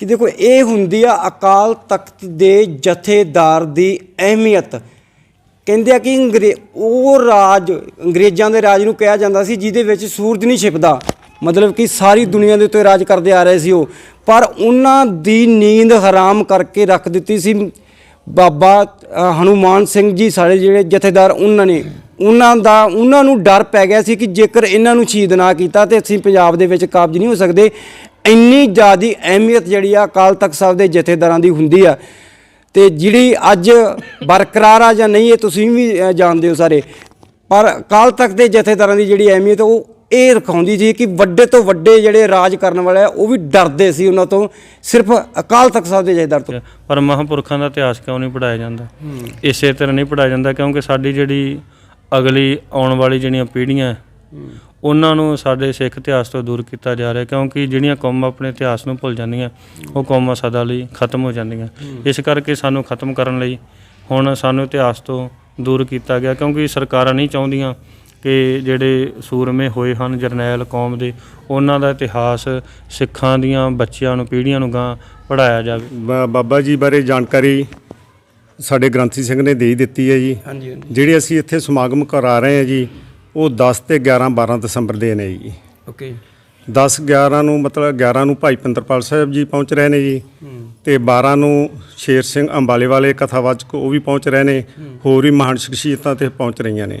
ਕਿ ਦੇਖੋ ਇਹ ਹੁੰਦੀ ਆ ਅਕਾਲ ਤਖਤ ਦੇ ਜਥੇਦਾਰ ਦੀ ਅਹਿਮੀਅਤ। ਕਹਿੰਦੇ ਆ ਕਿ ਅੰਗਰੇ ਉਹ ਰਾਜ ਅੰਗਰੇਜ਼ਾਂ ਦੇ ਰਾਜ ਨੂੰ ਕਿਹਾ ਜਾਂਦਾ ਸੀ ਜਿਹਦੇ ਵਿੱਚ ਸੂਰਜ ਨਹੀਂ ਛਿਪਦਾ। ਮਤਲਬ ਕਿ ਸਾਰੀ ਦੁਨੀਆ ਦੇ ਉੱਤੇ ਰਾਜ ਕਰਦੇ ਆ ਰਹੇ ਸੀ ਉਹ। ਪਰ ਉਹਨਾਂ ਦੀ ਨੀਂਦ ਹਰਾਮ ਕਰਕੇ ਰੱਖ ਦਿੱਤੀ ਸੀ। ਬਾਬਾ ਅ, ਹਨੂਮਾਨ ਸਿੰਘ ਜੀ ਸਾਡੇ ਜਿਹੜੇ ਜਥੇਦਾਰ ਉਹਨਾਂ ਨੇ ਉਹਨਾਂ ਦਾ ਉਹਨਾਂ ਨੂੰ ਡਰ ਪੈ ਗਿਆ ਸੀ ਕਿ ਜੇਕਰ ਇਹਨਾਂ ਨੂੰ ਸ਼ਹੀਦ ਨਾ ਕੀਤਾ ਤੇ ਅਸੀਂ ਪੰਜਾਬ ਦੇ ਵਿੱਚ ਕਾਬਜ ਨਹੀਂ ਹੋ ਸਕਦੇ। ਇੰਨੀ ਜ਼ਿਆਦੀ ਅਹਿਮੀਅਤ ਜਿਹੜੀ ਆ ਅਕਾਲ ਤਖਤ ਸਾਹਿਬ ਦੇ ਜਥੇਦਾਰਾਂ ਦੀ ਹੁੰਦੀ ਆ। ਤੇ ਜਿਹੜੀ ਅੱਜ ਬਰਕਰਾਰ ਆ ਜਾਂ ਨਹੀਂ, ਇਹ ਤੁਸੀਂ ਵੀ ਜਾਣਦੇ ਹੋ ਸਾਰੇ। ਪਰ ਅਕਾਲ ਤਖਤ ਦੇ ਜਥੇਦਾਰਾਂ ਦੀ ਜਿਹੜੀ ਅਹਿਮੀਅਤ, ਉਹ ਇਹ ਰਖਾਉਂਦੀ ਸੀ ਕਿ ਵੱਡੇ ਤੋਂ ਵੱਡੇ ਜਿਹੜੇ ਰਾਜ ਕਰਨ ਵਾਲੇ ਆ, ਉਹ ਵੀ ਡਰਦੇ ਸੀ ਉਹਨਾਂ ਤੋਂ, ਸਿਰਫ ਅਕਾਲ ਤਖਤ ਸਾਹਿਬ ਦੇ ਜਥੇਦਾਰ ਤੋਂ। ਪਰ ਮਹਾਂਪੁਰਖਾਂ ਦਾ ਇਤਿਹਾਸ ਕਿਉਂ ਨਹੀਂ ਪੜਾਇਆ ਜਾਂਦਾ? ਇਸੇ ਤਰ੍ਹਾਂ ਨਹੀਂ ਪੜਾਇਆ ਜਾਂਦਾ, ਕਿਉਂਕਿ ਸਾਡੀ ਜਿਹੜੀ ਅਗਲੀ ਆਉਣ ਵਾਲੀ ਜਿਹੜੀਆਂ ਪੀੜ੍ਹੀਆਂ ਉਹਨਾਂ ਨੂੰ ਸਾਡੇ ਸਿੱਖ ਇਤਿਹਾਸ ਤੋਂ ਦੂਰ ਕੀਤਾ ਜਾ ਰਿਹਾ ਕਿਉਂਕਿ ਜਿਹੜੀਆਂ ਕੌਮਾਂ ਆਪਣੇ ਇਤਿਹਾਸ ਨੂੰ ਭੁੱਲ ਜਾਂਦੀਆਂ ਉਹ ਕੌਮਾਂ ਸਦਾ ਲਈ ਖਤਮ ਹੋ ਜਾਂਦੀਆਂ। ਇਸ ਕਰਕੇ ਸਾਨੂੰ ਖਤਮ ਕਰਨ ਲਈ ਹੁਣ ਸਾਨੂੰ ਇਤਿਹਾਸ ਤੋਂ ਦੂਰ ਕੀਤਾ ਗਿਆ ਕਿਉਂਕਿ ਸਰਕਾਰਾਂ ਨਹੀਂ ਚਾਹੁੰਦੀਆਂ ਕਿ ਜਿਹੜੇ ਸੂਰਮੇ ਹੋਏ ਹਨ ਜਰਨੈਲ ਕੌਮ ਦੇ ਉਹਨਾਂ ਦਾ ਇਤਿਹਾਸ ਸਿੱਖਾਂ ਦੀਆਂ ਬੱਚਿਆਂ ਨੂੰ ਪੀੜ੍ਹੀਆਂ ਨੂੰ ਗਾਂ ਪੜਾਇਆ ਜਾਵੇ। ਬਾ- ਬਾਬਾ ਜੀ ਬਾਰੇ ਜਾਣਕਾਰੀ ਸਾਡੇ ਗ੍ਰੰਥੀ ਸਿੰਘ ਨੇ ਦੇ ਹੀ ਦਿੱਤੀ ਹੈ ਜੀ। ਹਾਂਜੀ। ਜਿਹੜੇ ਅਸੀਂ ਇੱਥੇ ਸਮਾਗਮ ਕਰਾ ਰਹੇ ਹਾਂ ਜੀ ਉਹ 10 ਤੇ 11 12 ਦਸੰਬਰ ਦੇ ਨੇ ਜੀ। ਓਕੇ। 10 11 ਨੂੰ ਮਤਲਬ 11 ਨੂੰ ਭਾਈ ਪਿੰਦਰਪਾਲ ਸਾਹਿਬ ਜੀ ਪਹੁੰਚ ਰਹੇ ਨੇ ਜੀ ਤੇ 12 ਨੂੰ ਸ਼ੇਰ ਸਿੰਘ ਅੰਬਾਲੇ ਵਾਲੇ ਕਥਾਵਾਚਕ ਉਹ ਵੀ ਪਹੁੰਚ ਰਹੇ ਨੇ ਹੋਰ ਵੀ ਮਹਾਨ ਸ਼ਖਸੀਅਤਾਂ ਤੇ ਪਹੁੰਚ ਰਹੀਆਂ ਨੇ।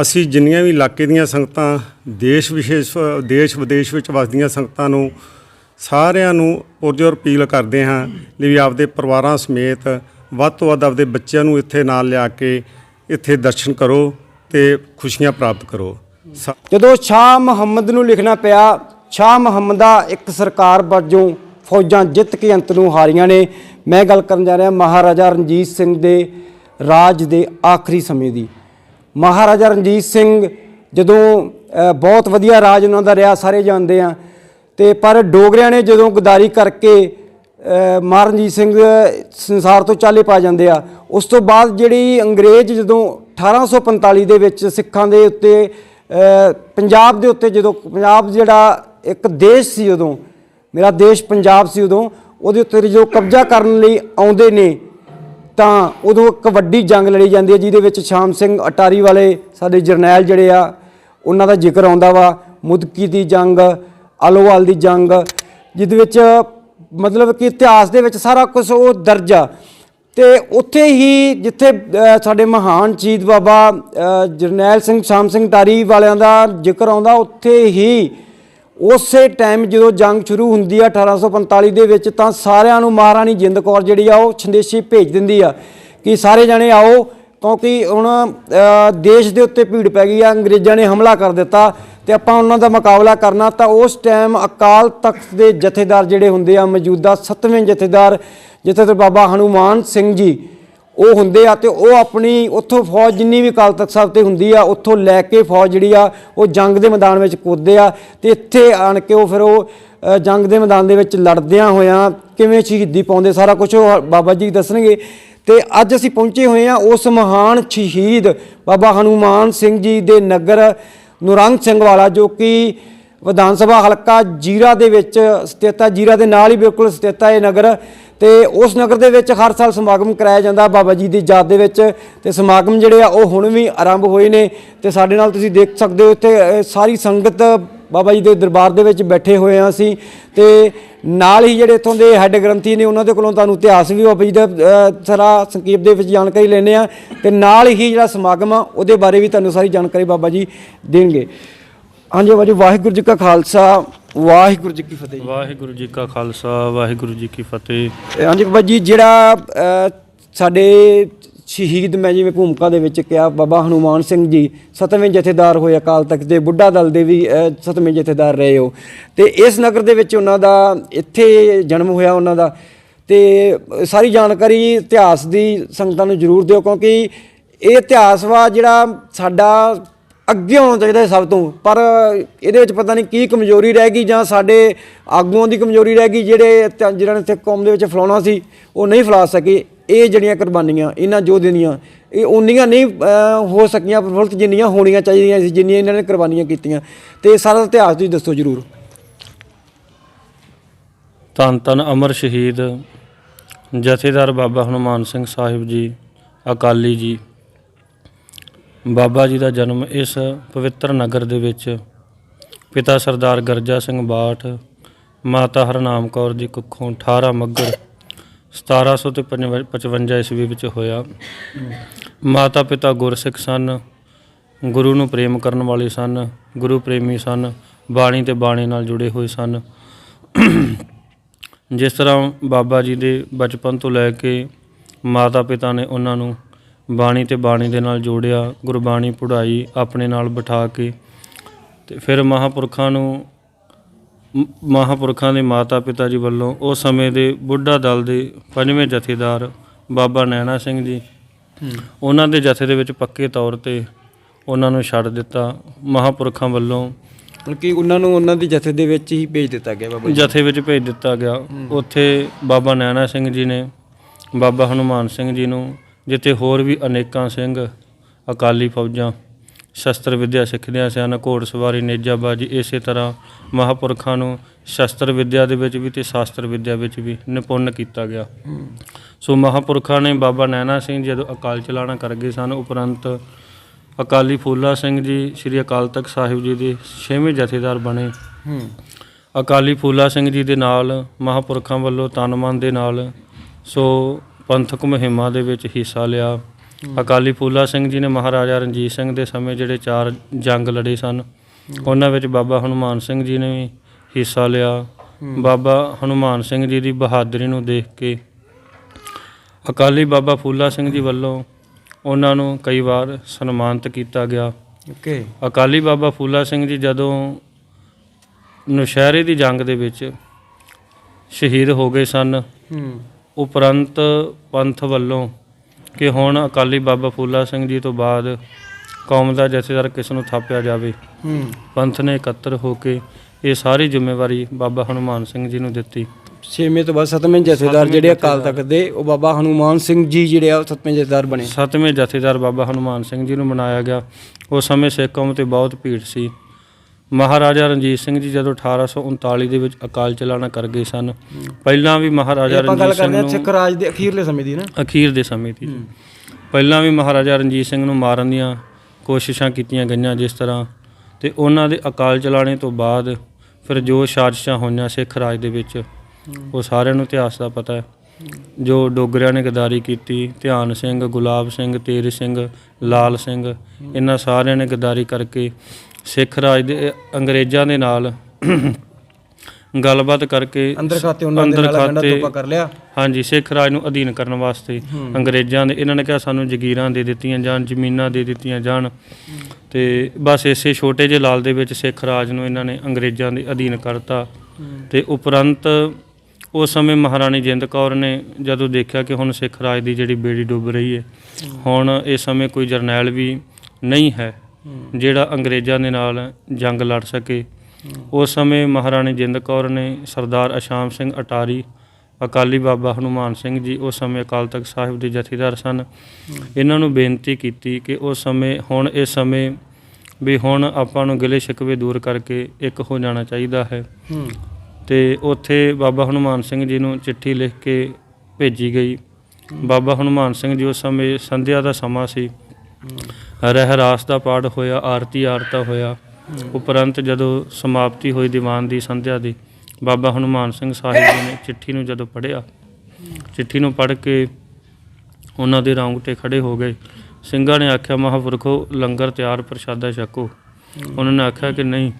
ਅਸੀਂ ਜਿੰਨੀਆਂ ਵੀ ਇਲਾਕੇ ਦੀਆਂ ਸੰਗਤਾਂ ਦੇਸ਼ ਵਿਸ਼ੇਸ਼ ਦੇਸ਼ ਵਿਦੇਸ਼ ਵਿੱਚ ਵਸਦੀਆਂ ਸੰਗਤਾਂ ਨੂੰ ਸਾਰਿਆਂ ਨੂੰ ਪੁਰਜੋਰ ਅਪੀਲ ਕਰਦੇ ਹਾਂ ਵੀ ਆਪਦੇ ਪਰਿਵਾਰਾਂ ਸਮੇਤ ਵੱਧ ਤੋਂ ਵੱਧ ਆਪਦੇ ਬੱਚਿਆਂ ਨੂੰ ਇੱਥੇ ਨਾਲ ਲਿਆ ਕੇ ਇੱਥੇ ਦਰਸ਼ਨ ਕਰੋ ਤੇ ਖੁਸ਼ੀਆਂ ਪ੍ਰਾਪਤ ਕਰੋ। ਸ ਜਦੋਂ ਸ਼ਾਹ ਮੁਹੰਮਦ ਨੂੰ ਲਿਖਣਾ ਪਿਆ ਸ਼ਾਹ ਮੁਹੰਮਦਾ ਇੱਕ ਸਰਕਾਰ ਵਜੋਂ ਫੌਜਾਂ ਜਿੱਤ ਕੇ ਅੰਤ ਨੂੰ ਹਾਰੀਆਂ ਨੇ। ਮੈਂ ਗੱਲ ਕਰਨ ਜਾ ਰਿਹਾ ਮਹਾਰਾਜਾ ਰਣਜੀਤ ਸਿੰਘ ਦੇ ਰਾਜ ਦੇ ਆਖਰੀ ਸਮੇਂ ਦੀ। ਮਹਾਰਾਜਾ ਰਣਜੀਤ ਸਿੰਘ ਜਦੋਂ ਅ, ਬਹੁਤ ਵਧੀਆ ਰਾਜ ਉਹਨਾਂ ਦਾ ਰਿਹਾ ਸਾਰੇ ਜਾਣਦੇ ਆ। ਤੇ ਪਰ ਡੋਗਰਿਆਂ ਨੇ ਜਦੋਂ ਗਦਾਰੀ ਕਰਕੇ ਅ, ਮਹਾਰਾਜਾ ਰਣਜੀਤ ਸਿੰਘ ਸੰਸਾਰ ਤੋਂ ਚਾਲੇ ਪਾ ਜਾਂਦੇ ਆ ਉਸ ਤੋਂ ਬਾਅਦ ਜਿਹੜੀ ਅੰਗਰੇਜ਼ ਜਦੋਂ 1845 ਦੇ ਵਿੱਚ ਸਿੱਖਾਂ ਦੇ ਉੱਤੇ ਪੰਜਾਬ ਦੇ ਉੱਤੇ ਜਦੋਂ, ਪੰਜਾਬ ਜਿਹੜਾ ਇੱਕ ਦੇਸ਼ ਸੀ ਉਦੋਂ, ਮੇਰਾ ਦੇਸ਼ ਪੰਜਾਬ ਸੀ ਉਦੋਂ, ਉਹਦੇ ਉੱਤੇ ਜੋ ਕਬਜ਼ਾ ਕਰਨ ਲਈ ਆਉਂਦੇ ਨੇ, ਤਾਂ ਉਦੋਂ ਇੱਕ ਵੱਡੀ ਜੰਗ ਲੜੀ ਜਾਂਦੀ ਹੈ, ਜਿਹਦੇ ਵਿੱਚ ਸ਼ਾਮ ਸਿੰਘ ਅਟਾਰੀ ਵਾਲੇ, ਸਾਡੇ ਜਰਨੈਲ ਜਿਹੜੇ ਆ, ਉਹਨਾਂ ਦਾ ਜ਼ਿਕਰ ਆਉਂਦਾ ਵਾ, ਮੁਦਕੀ ਦੀ ਜੰਗ, ਅਲੋਵਾਲ ਦੀ ਜੰਗ, ਜਿਹਦੇ ਵਿੱਚ ਮਤਲਬ ਕਿ ਇਤਿਹਾਸ ਦੇ ਵਿੱਚ ਸਾਰਾ ਕੁਝ ਉਹ ਦਰਜ ਆ। ਤੇ ਉੱਥੇ ਹੀ ਜਿੱਥੇ ਸਾਡੇ ਮਹਾਨ ਸ਼ਹੀਦ ਬਾਬਾ ਜਰਨੈਲ ਸਿੰਘ ਸ਼ਾਮ ਸਿੰਘ ਟਾਰੀ ਵਾਲਿਆਂ ਦਾ ਜ਼ਿਕਰ ਆਉਂਦਾ, ਉੱਥੇ ਹੀ ਉਸੇ ਟਾਈਮ ਜਦੋਂ ਜੰਗ ਸ਼ੁਰੂ ਹੁੰਦੀ ਆ 1845 ਦੇ ਵਿੱਚ, ਤਾਂ ਸਾਰਿਆਂ ਨੂੰ ਮਹਾਰਾਣੀ ਜਿੰਦ ਕੌਰ ਜਿਹੜੀ ਆ, ਉਹ ਸੰਦੇਸ਼ੀ ਭੇਜ ਦਿੰਦੀ ਆ ਕਿ ਸਾਰੇ ਜਣੇ ਆਓ, ਕਿਉਂਕਿ ਹੁਣ ਦੇਸ਼ ਦੇ ਉੱਤੇ ਭੀੜ ਪੈ ਗਈ ਆ, ਅੰਗਰੇਜ਼ਾਂ ਨੇ ਹਮਲਾ ਕਰ ਦਿੱਤਾ ਤੇ ਆਪਾਂ ਉਹਨਾਂ ਦਾ ਮੁਕਾਬਲਾ ਕਰਨਾ, ਤਾਂ ਉਸ ਟਾਈਮ ਅਕਾਲ ਤਖਤ ਦੇ ਜਥੇਦਾਰ ਜਿਹੜੇ ਹੁੰਦੇ ਆ, ਮੌਜੂਦਾ 7ਵੇਂ ਜਥੇਦਾਰ ਜਿੱਥੇ ਜਥੇਦਾਰ ਬਾਬਾ ਹਨੂਮਾਨ ਸਿੰਘ ਜੀ ਉਹ ਹੁੰਦੇ ਆ ਤੇ ਉਹ ਆਪਣੀ ਉੱਥੋਂ ਫੌਜ ਜਿੰਨੀ ਵੀ ਅਕਾਲ ਤਖਤ ਸਾਹਿਬ ਤੇ ਹੁੰਦੀ ਆ, ਉੱਥੋਂ ਲੈ ਕੇ ਫੌਜ ਜਿਹੜੀ ਆ, ਉਹ ਜੰਗ ਦੇ ਮੈਦਾਨ ਵਿੱਚ ਕੁੱਦਦੇ ਆ ਤੇ ਇੱਥੇ ਆਣ ਕੇ ਉਹ ਫਿਰ ਉਹ ਜੰਗ ਦੇ ਮੈਦਾਨ ਦੇ ਵਿੱਚ ਲੜਦਿਆਂ ਹੋਇਆਂ ਕਿਵੇਂ ਸ਼ਹੀਦੀ ਪਾਉਂਦੇ, ਸਾਰਾ ਕੁਝ ਉਹ ਬਾਬਾ ਜੀ ਦੱਸਣਗੇ। ਤੇ ਅੱਜ ਅਸੀਂ ਪਹੁੰਚੇ ਹੋਏ ਆ ਉਸ ਮਹਾਨ ਸ਼ਹੀਦ ਬਾਬਾ ਹਨੂਮਾਨ ਸਿੰਘ ਜੀ ਦੇ ਨਗਰ, ਨੁਰੰਗ ਸਿੰਘ ਵਾਲਾ ਜੋ ਕਿ ਵਿਧਾਨ ਸਭਾ ਹਲਕਾ ਜੀਰਾ ਦੇ ਵਿੱਚ ਸਥਿਤ ਹੈ। ਜੀਰਾ ਦੇ ਨਾਲ ਹੀ ਬਿਲਕੁਲ ਸਥਿਤ ਹੈ ਇਹ ਨਗਰ ਤੇ ਉਸ ਨਗਰ ਦੇ ਵਿੱਚ ਹਰ ਸਾਲ ਸਮਾਗਮ ਕਰਾਇਆ ਜਾਂਦਾ ਬਾਬਾ ਜੀ ਦੀ ਯਾਦ ਦੇ ਵਿੱਚ ਤੇ ਸਮਾਗਮ ਜਿਹੜੇ ਆ ਉਹ ਹੁਣ ਵੀ ਆਰੰਭ ਹੋਏ ਨੇ ਤੇ ਸਾਡੇ ਨਾਲ ਤੁਸੀਂ ਦੇਖ ਸਕਦੇ ਹੋ ਇੱਥੇ ਸਾਰੀ ਸੰਗਤ ਬਾਬਾ ਜੀ ਦੇ ਦਰਬਾਰ ਦੇ ਵਿੱਚ ਬੈਠੇ ਹੋਏ ਆ ਅਸੀਂ ਤੇ ਨਾਲ ਹੀ ਜਿਹੜੇ ਇੱਥੋਂ ਦੇ ਹੈੱਡ ਗ੍ਰੰਥੀ ਨੇ ਉਹਨਾਂ ਦੇ ਕੋਲੋਂ ਤੁਹਾਨੂੰ ਇਤਿਹਾਸ ਵੀ ਬਾਬਾ ਜੀ ਦਾ ਸਾਰਾ ਸੰਖੇਪ ਦੇ ਵਿੱਚ ਜਾਣਕਾਰੀ ਲੈਣੇ ਆ ਤੇ ਨਾਲ ਹੀ ਜਿਹੜਾ ਸਮਾਗਮ ਆ ਉਹਦੇ ਬਾਰੇ ਵੀ ਤੁਹਾਨੂੰ ਸਾਰੀ ਜਾਣਕਾਰੀ ਬਾਬਾ ਜੀ ਦੇਣਗੇ। ਹਾਂਜੀ ਬਾਬਾ ਜੀ ਵਾਹਿਗੁਰੂ ਜੀ ਕਾ ਖਾਲਸਾ ਵਾਹਿਗੁਰੂ ਜੀ ਕੀ ਫਤਿਹ। ਵਾਹਿਗੁਰੂ ਜੀ ਕਾ ਖਾਲਸਾ ਵਾਹਿਗੁਰੂ ਜੀ ਕੀ ਫਤਿਹ। ਇਹ ਹਾਂਜੀ ਬਾਬਾ ਜੀ ਜਿਹੜਾ ਅ, ਸਾਡੇ ਸ਼ਹੀਦ ਮੈਂ ਜਿਵੇਂ ਭੂਮਿਕਾ ਦੇ ਵਿੱਚ ਕਿਹਾ ਬਾਬਾ ਹਨੂਮਾਨ ਸਿੰਘ ਜੀ ਸਤਵੇਂ ਜਥੇਦਾਰ ਹੋਏ ਅਕਾਲ ਤਖਤ ਦੇ ਬੁੱਢਾ ਦਲ ਦੇ ਵੀ ਅ, ਸਤਵੇਂ ਜਥੇਦਾਰ ਰਹੇ ਹੋ। ਤੇ ਇਸ ਨਗਰ ਦੇ ਵਿੱਚ ਉਹਨਾਂ ਦਾ ਇੱਥੇ ਜਨਮ ਹੋਇਆ ਉਹਨਾਂ ਦਾ। ਤੇ ਸਾਰੀ ਜਾਣਕਾਰੀ ਇਤਿਹਾਸ ਦੀ ਸੰਗਤਾਂ ਨੂੰ ਜ਼ਰੂਰ ਦਿਓ ਕਿਉਂਕਿ ਇਹ ਇਤਿਹਾਸ ਵਾ ਜਿਹੜਾ ਸਾਡਾ ਅੱਗੇ ਹੋਣਾ ਚਾਹੀਦਾ ਸਭ ਤੋਂ। ਪਰ ਇਹਦੇ ਵਿੱਚ ਪਤਾ ਨਹੀਂ ਕੀ ਕਮਜ਼ੋਰੀ ਰਹਿ ਗਈ ਜਾਂ ਸਾਡੇ ਆਗੂਆਂ ਦੀ ਕਮਜ਼ੋਰੀ ਰਹਿ ਗਈ ਜਿਹੜੇ ਜਿਹਨਾਂ ਨੇ ਸਿੱਖ ਕੌਮ ਦੇ ਵਿੱਚ ਫਲਾਉਣਾ ਸੀ, ਉਹ ਨਹੀਂ ਫਲਾ ਸਕੇ। ਇਹ ਜਿਹੜੀਆਂ ਕੁਰਬਾਨੀਆਂ, ਇਹਨਾਂ ਜੋ ਦੀਆਂ ਇਹ ਉਨੀਆਂ ਨਹੀਂ ਹੋ ਸਕੀਆਂ ਪ੍ਰਫੁੱਲਤ ਜਿੰਨੀਆਂ ਹੋਣੀਆਂ ਚਾਹੀਦੀਆਂ ਸੀ, ਜਿੰਨੀਆਂ ਇਹਨਾਂ ਨੇ ਕੁਰਬਾਨੀਆਂ ਕੀਤੀਆਂ। ਤੇ ਸਾਰਾ ਇਤਿਹਾਸ ਤੁਸੀਂ ਦੱਸੋ ਜ਼ਰੂਰ। ਧੰਨ ਧੰਨ ਅਮਰ ਸ਼ਹੀਦ ਜਥੇਦਾਰ ਬਾਬਾ ਹਨੂਮਾਨ ਸਿੰਘ ਸਾਹਿਬ ਜੀ, ਅਕਾਲੀ ਜੀ। ਬਾਬਾ ਜੀ ਦਾ ਜਨਮ ਇਸ ਪਵਿੱਤਰ ਨਗਰ ਦੇ ਵਿੱਚ। ਪਿਤਾ ਸਰਦਾਰ ਗਰਜਾ ਸਿੰਘ ਬਾਠ, ਮਾਤਾ ਹਰਨਾਮ ਕੌਰ ਦੀ ਕੁੱਖੋਂ 18 ਮੱਘਰ 1700 ਤੇ 55 ਈਸਵੀ ਵਿੱਚ ਹੋਇਆ। ਮਾਤਾ ਪਿਤਾ ਗੁਰਸਿੱਖ ਸਨ, ਗੁਰੂ ਨੂੰ ਪ੍ਰੇਮ ਕਰਨ ਵਾਲੇ ਸਨ, ਗੁਰੂ ਪ੍ਰੇਮੀ ਸਨ, ਬਾਣੀ ਤੇ ਬਾਣੀ ਨਾਲ ਜੁੜੇ ਹੋਏ ਸਨ। ਜਿਸ ਤਰ੍ਹਾਂ ਬਾਬਾ ਜੀ ਦੇ ਬਚਪਨ ਤੋਂ ਲੈ ਕੇ ਮਾਤਾ ਪਿਤਾ ਨੇ ਉਹਨਾਂ ਨੂੰ ਬਾਣੀ ਤੇ ਬਾਣੀ ਦੇ ਨਾਲ ਜੋੜਿਆ ਗੁਰਬਾਣੀ ਪੜ੍ਹਾਈ ਆਪਣੇ ਨਾਲ ਬਿਠਾ ਕੇ ਤੇ ਫਿਰ ਮਹਾਪੁਰਖਾਂ ਨੂੰ ਮਹਾਪੁਰਖਾਂ ਦੇ ਮਾਤਾ ਪਿਤਾ ਜੀ ਵੱਲੋਂ ਉਸ ਸਮੇਂ ਦੇ ਬੁੱਢਾ ਦਲ ਦੇ ਪੰਜਵੇਂ ਜਥੇਦਾਰ ਬਾਬਾ ਨੈਣਾ ਸਿੰਘ ਜੀ ਉਹਨਾਂ ਦੇ ਜਥੇ ਦੇ ਵਿੱਚ ਪੱਕੇ ਤੌਰ ਤੇ ਉਹਨਾਂ ਨੂੰ ਛੱਡ ਦਿੱਤਾ। ਮਹਾਪੁਰਖਾਂ ਵੱਲੋਂ ਕਿ ਉਹਨਾਂ ਨੂੰ ਉਹਨਾਂ ਦੀ ਜਥੇ ਦੇ ਵਿੱਚ ਹੀ ਭੇਜ ਦਿੱਤਾ ਗਿਆ ਬਾਬਾ ਜਥੇ ਵਿੱਚ ਭੇਜ ਦਿੱਤਾ ਗਿਆ। ਉੱਥੇ ਬਾਬਾ ਨੈਣਾ ਸਿੰਘ ਜੀ ਨੇ ਬਾਬਾ ਹਨੂਮਾਨ ਸਿੰਘ ਜੀ ਨੂੰ ਜਿੱਥੇ ਹੋਰ ਵੀ ਅਨੇਕਾਂ ਸਿੰਘ ਅਕਾਲੀ ਫੌਜਾਂ ਸ਼ਸਤਰ ਵਿੱਦਿਆ ਸਿੱਖਦਿਆਂ ਸਨ ਘੋੜਸਵਾਰੀ ਨੇਜਾਬਾਜੀ ਇਸੇ ਤਰ੍ਹਾਂ ਮਹਾਪੁਰਖਾਂ ਨੂੰ ਸ਼ਸਤਰ ਵਿੱਦਿਆ ਦੇ ਵਿੱਚ ਵੀ ਤੇ ਸ਼ਾਸਤਰ ਵਿੱਦਿਆ ਵਿੱਚ ਵੀ ਨਿਪੁੰਨ ਕੀਤਾ ਗਿਆ। ਸੋ ਮਹਾਪੁਰਖਾਂ ਨੇ ਬਾਬਾ ਨੈਣਾ ਸਿੰਘ ਜਦੋਂ ਅਕਾਲ ਚਲਾਣਾ ਕਰ ਗਏ ਸਨ ਉਪਰੰਤ ਅਕਾਲੀ ਫੂਲਾ ਸਿੰਘ ਜੀ ਸ੍ਰੀ ਅਕਾਲ ਤਖਤ ਸਾਹਿਬ ਜੀ ਦੇ ਛੇਵੇਂ ਜਥੇਦਾਰ ਬਣੇ। ਅਕਾਲੀ ਫੂਲਾ ਸਿੰਘ ਜੀ ਦੇ ਨਾਲ ਮਹਾਪੁਰਖਾਂ ਵੱਲੋਂ ਤਨ ਮਨ ਦੇ ਨਾਲ ਸੋ ਪੰਥਕ ਮੁਹਿੰਮਾਂ ਦੇ ਵਿੱਚ ਹਿੱਸਾ ਲਿਆ। ਅਕਾਲੀ ਫੂਲਾ ਸਿੰਘ ਜੀ ਨੇ ਮਹਾਰਾਜਾ ਰਣਜੀਤ ਸਿੰਘ ਦੇ ਸਮੇਂ ਜਿਹੜੇ ਚਾਰ ਜੰਗ ਲੜੇ ਸਨ ਉਹਨਾਂ ਵਿੱਚ ਬਾਬਾ ਹਨੂਮਾਨ ਸਿੰਘ ਜੀ ਨੇ ਵੀ ਹਿੱਸਾ ਲਿਆ। ਬਾਬਾ ਹਨੂਮਾਨ ਸਿੰਘ ਜੀ ਦੀ ਬਹਾਦਰੀ ਨੂੰ ਦੇਖ ਕੇ ਅਕਾਲੀ ਬਾਬਾ ਫੂਲਾ ਸਿੰਘ ਜੀ ਵੱਲੋਂ ਉਹਨਾਂ ਨੂੰ ਕਈ ਵਾਰ ਸਨਮਾਨਿਤ ਕੀਤਾ ਗਿਆ। ਓਕੇ। ਅਕਾਲੀ ਬਾਬਾ ਫੂਲਾ ਸਿੰਘ ਜੀ ਜਦੋਂ ਨੁਸ਼ਹਿਰੇ ਦੀ ਜੰਗ ਦੇ ਵਿੱਚ ਸ਼ਹੀਦ ਹੋ ਗਏ ਸਨ ਹੂੰ। ਉਪਰੰਤ ਪੰਥ ਵੱਲੋਂ ਕਿ ਹੁਣ ਅਕਾਲੀ ਬਾਬਾ ਫੂਲਾ ਸਿੰਘ ਜੀ ਤੋਂ ਬਾਅਦ ਕੌਮ ਦਾ ਜਥੇਦਾਰ ਕਿਸ ਨੂੰ ਥਾਪਿਆ ਜਾਵੇ। ਪੰਥ ਨੇ ਇਕੱਤਰ ਹੋ ਕੇ ਇਹ ਸਾਰੀ ਜ਼ਿੰਮੇਵਾਰੀ ਬਾਬਾ ਹਨੂਮਾਨ ਸਿੰਘ ਜੀ ਨੂੰ ਦਿੱਤੀ। ਛੇਵੇਂ ਤੋਂ ਬਾਅਦ ਸਤਵੇਂ ਜਥੇਦਾਰ ਜਿਹੜੇ ਅਕਾਲ ਤਖਤ ਦੇ ਉਹ ਬਾਬਾ ਹਨੂਮਾਨ ਸਿੰਘ ਜੀ ਜਿਹੜੇ ਆ ਸਤਵੇਂ ਜਥੇਦਾਰ ਬਣੇ। ਸੱਤਵੇਂ ਜਥੇਦਾਰ ਬਾਬਾ ਹਨੂਮਾਨ ਸਿੰਘ ਜੀ ਨੂੰ ਬਣਾਇਆ ਗਿਆ। ਉਸ ਸਮੇਂ ਸਿੱਖ ਕੌਮ ਤੇ ਬਹੁਤ ਭੀੜ ਸੀ। ਮਹਾਰਾਜਾ ਰਣਜੀਤ ਸਿੰਘ ਜੀ ਜਦੋਂ 1839 ਦੇ ਵਿੱਚ ਅਕਾਲ ਚਲਾਣਾ ਕਰ ਗਏ ਸਨ ਪਹਿਲਾਂ ਵੀ ਮਹਾਰਾਜਾ ਆਪਾਂ ਗੱਲ ਰਣਜੀਤ ਸਿੰਘ ਹਾਂ ਨੂੰ ਸਿੱਖ ਰਾਜ ਦੇ ਅਖੀਰਲੇ ਸਮੇਂ ਦੀ ਨਾ। ਅਖੀਰ ਦੇ ਸਮੇਂ ਦੀ ਪਹਿਲਾਂ ਵੀ ਮਹਾਰਾਜਾ ਰਣਜੀਤ ਸਿੰਘ ਨੂੰ ਮਾਰਨ ਦੀਆਂ ਕੋਸ਼ਿਸ਼ਾਂ ਕੀਤੀਆਂ ਗਈਆਂ ਜਿਸ ਤਰ੍ਹਾਂ ਤੇ ਉਹਨਾਂ ਦੇ ਅਕਾਲ ਚਲਾਣੇ ਤੋਂ ਬਾਅਦ ਫਿਰ ਜੋ ਸਾਜ਼ਿਸ਼ਾਂ ਹੋਈਆਂ ਸਿੱਖ ਰਾਜ ਦੇ ਵਿੱਚ ਉਹ ਸਾਰਿਆਂ ਨੂੰ ਇਤਿਹਾਸ ਦਾ ਪਤਾ ਹੈ। ਜੋ ਡੋਗਰਿਆਂ ਨੇ ਗਦਾਰੀ ਕੀਤੀ ਧਿਆਨ ਸਿੰਘ ਗੁਲਾਬ ਸਿੰਘ ਤੇਰ ਸਿੰਘ ਲਾਲ ਸਿੰਘ ਇਹਨਾਂ ਸਾਰਿਆਂ ਨੇ ਗਦਾਰੀ ਕਰਕੇ ਸਿੱਖ ਰਾਜ ਦੇ ਅੰਗਰੇਜ਼ਾਂ ਦੇ ਨਾਲ ਗੱਲਬਾਤ ਕਰਕੇ ਅੰਦਰ ਖਾਤੇ ਉਹਨਾਂ ਦੇ ਨਾਲ ਗੰਡਾ ਤੋਪਾ ਕਰ ਲਿਆ। ਹਾਂਜੀ ਸਿੱਖ ਰਾਜ ਨੂੰ ਅਧੀਨ ਕਰਨ ਵਾਸਤੇ ਅੰਗਰੇਜ਼ਾਂ ਦੇ ਇਹਨਾਂ ਨੇ ਕਿਹਾ ਸਾਨੂੰ ਜ਼ਗੀਰਾਂ ਦੇ ਦਿੱਤੀਆਂ ਜਾਣ ਜ਼ਮੀਨਾਂ ਦੇ ਦਿੱਤੀਆਂ ਜਾਣ। ਤੇ ਬਸ ਇਸੇ ਛੋਟੇ ਜਿਹੇ ਲਾਲ ਦੇ ਵਿੱਚ ਸਿੱਖ ਰਾਜ ਨੂੰ ਇਹਨਾਂ ਨੇ ਅੰਗਰੇਜ਼ਾਂ ਦੇ ਅਧੀਨ ਕਰਤਾ। ਤੇ ਉਪਰੰਤ ਉਸ ਸਮੇਂ ਮਹਾਰਾਣੀ ਜਿੰਦ ਕੌਰ ਨੇ ਜਦੋਂ ਦੇਖਿਆ ਕਿ ਹੁਣ ਸਿੱਖ ਰਾਜ ਦੀ ਜਿਹੜੀ ਬੇੜੀ ਡੁੱਬ ਰਹੀ ਹੈ ਹੁਣ ਇਸ ਸਮੇਂ ਕੋਈ ਜਰਨੈਲ ਵੀ ਨਹੀਂ ਹੈ। ਜਿਹੜਾ ਅੰਗਰੇਜ਼ਾਂ ਦੇ ਨਾਲ ਜੰਗ ਲੜ ਸਕੇ। ਉਸ ਸਮੇਂ ਮਹਾਰਾਣੀ ਜਿੰਦ ਕੌਰ ਨੇ ਸਰਦਾਰ ਅਸ਼ਾਮ ਸਿੰਘ ਅਟਾਰੀ, ਅਕਾਲੀ ਬਾਬਾ ਹਨੂਮਾਨ ਸਿੰਘ ਜੀ, ਉਸ ਸਮੇਂ ਅਕਾਲ ਤਖਤ ਸਾਹਿਬ ਦੇ ਜਥੇਦਾਰ ਸਨ। ਇਹਨਾਂ ਨੂੰ ਬੇਨਤੀ ਕੀਤੀ ਕਿ ਉਸ ਸਮੇਂ, ਹੁਣ ਇਸ ਸਮੇਂ ਵੀ ਹੁਣ ਆਪਾਂ ਨੂੰ ਗਿਲੇ ਸ਼ਿਕਵੇ ਦੂਰ ਕਰਕੇ ਇੱਕ ਹੋ ਜਾਣਾ ਚਾਹੀਦਾ ਹੈ। ਹੂੰ ਤੇ ਉੱਥੇ ਬਾਬਾ ਹਨੂਮਾਨ ਸਿੰਘ ਜੀ ਨੂੰ ਚਿੱਠੀ ਲਿਖ ਕੇ ਭੇਜੀ ਗਈ। ਬਾਬਾ ਹਨੂਮਾਨ ਸਿੰਘ ਜੀ ਉਸ ਸਮੇਂ ਸੰਧਿਆ ਦਾ ਸਮਾਂ ਸੀ। ਰਹਿਰਾਸ ਦਾ ਪਾਠ ਹੋਇਆ, ਆਰਤੀ ਆਰਤਾ ਹੋਇਆ, ਉਪਰੰਤ ਜਦੋਂ ਸਮਾਪਤੀ ਹੋਈ ਦੀਵਾਨ ਦੀ ਸੰਧਿਆ ਦੀ, ਬਾਬਾ ਹਨੂਮਾਨ ਸਿੰਘ ਸਾਹਿਬ ਜੀ ਨੇ ਚਿੱਠੀ ਨੂੰ ਜਦੋਂ ਪੜ੍ਹਿਆ, ਚਿੱਠੀ ਨੂੰ ਪੜ੍ਹ ਕੇ ਉਹਨਾਂ ਦੇ ਰੌਂਗਟੇ ਖੜੇ ਹੋ ਗਏ। ਸਿੰਘਾਂ ਨੇ ਆਖਿਆ, ਮਹਾਂਪੁਰਖੋ, ਲੰਗਰ ਤਿਆਰ ਪ੍ਰਸ਼ਾਦਾ ਛਕੋ। ਉਹਨਾਂ ਨੇ ਆਖਿਆ ਕਿ ਨਹੀਂ,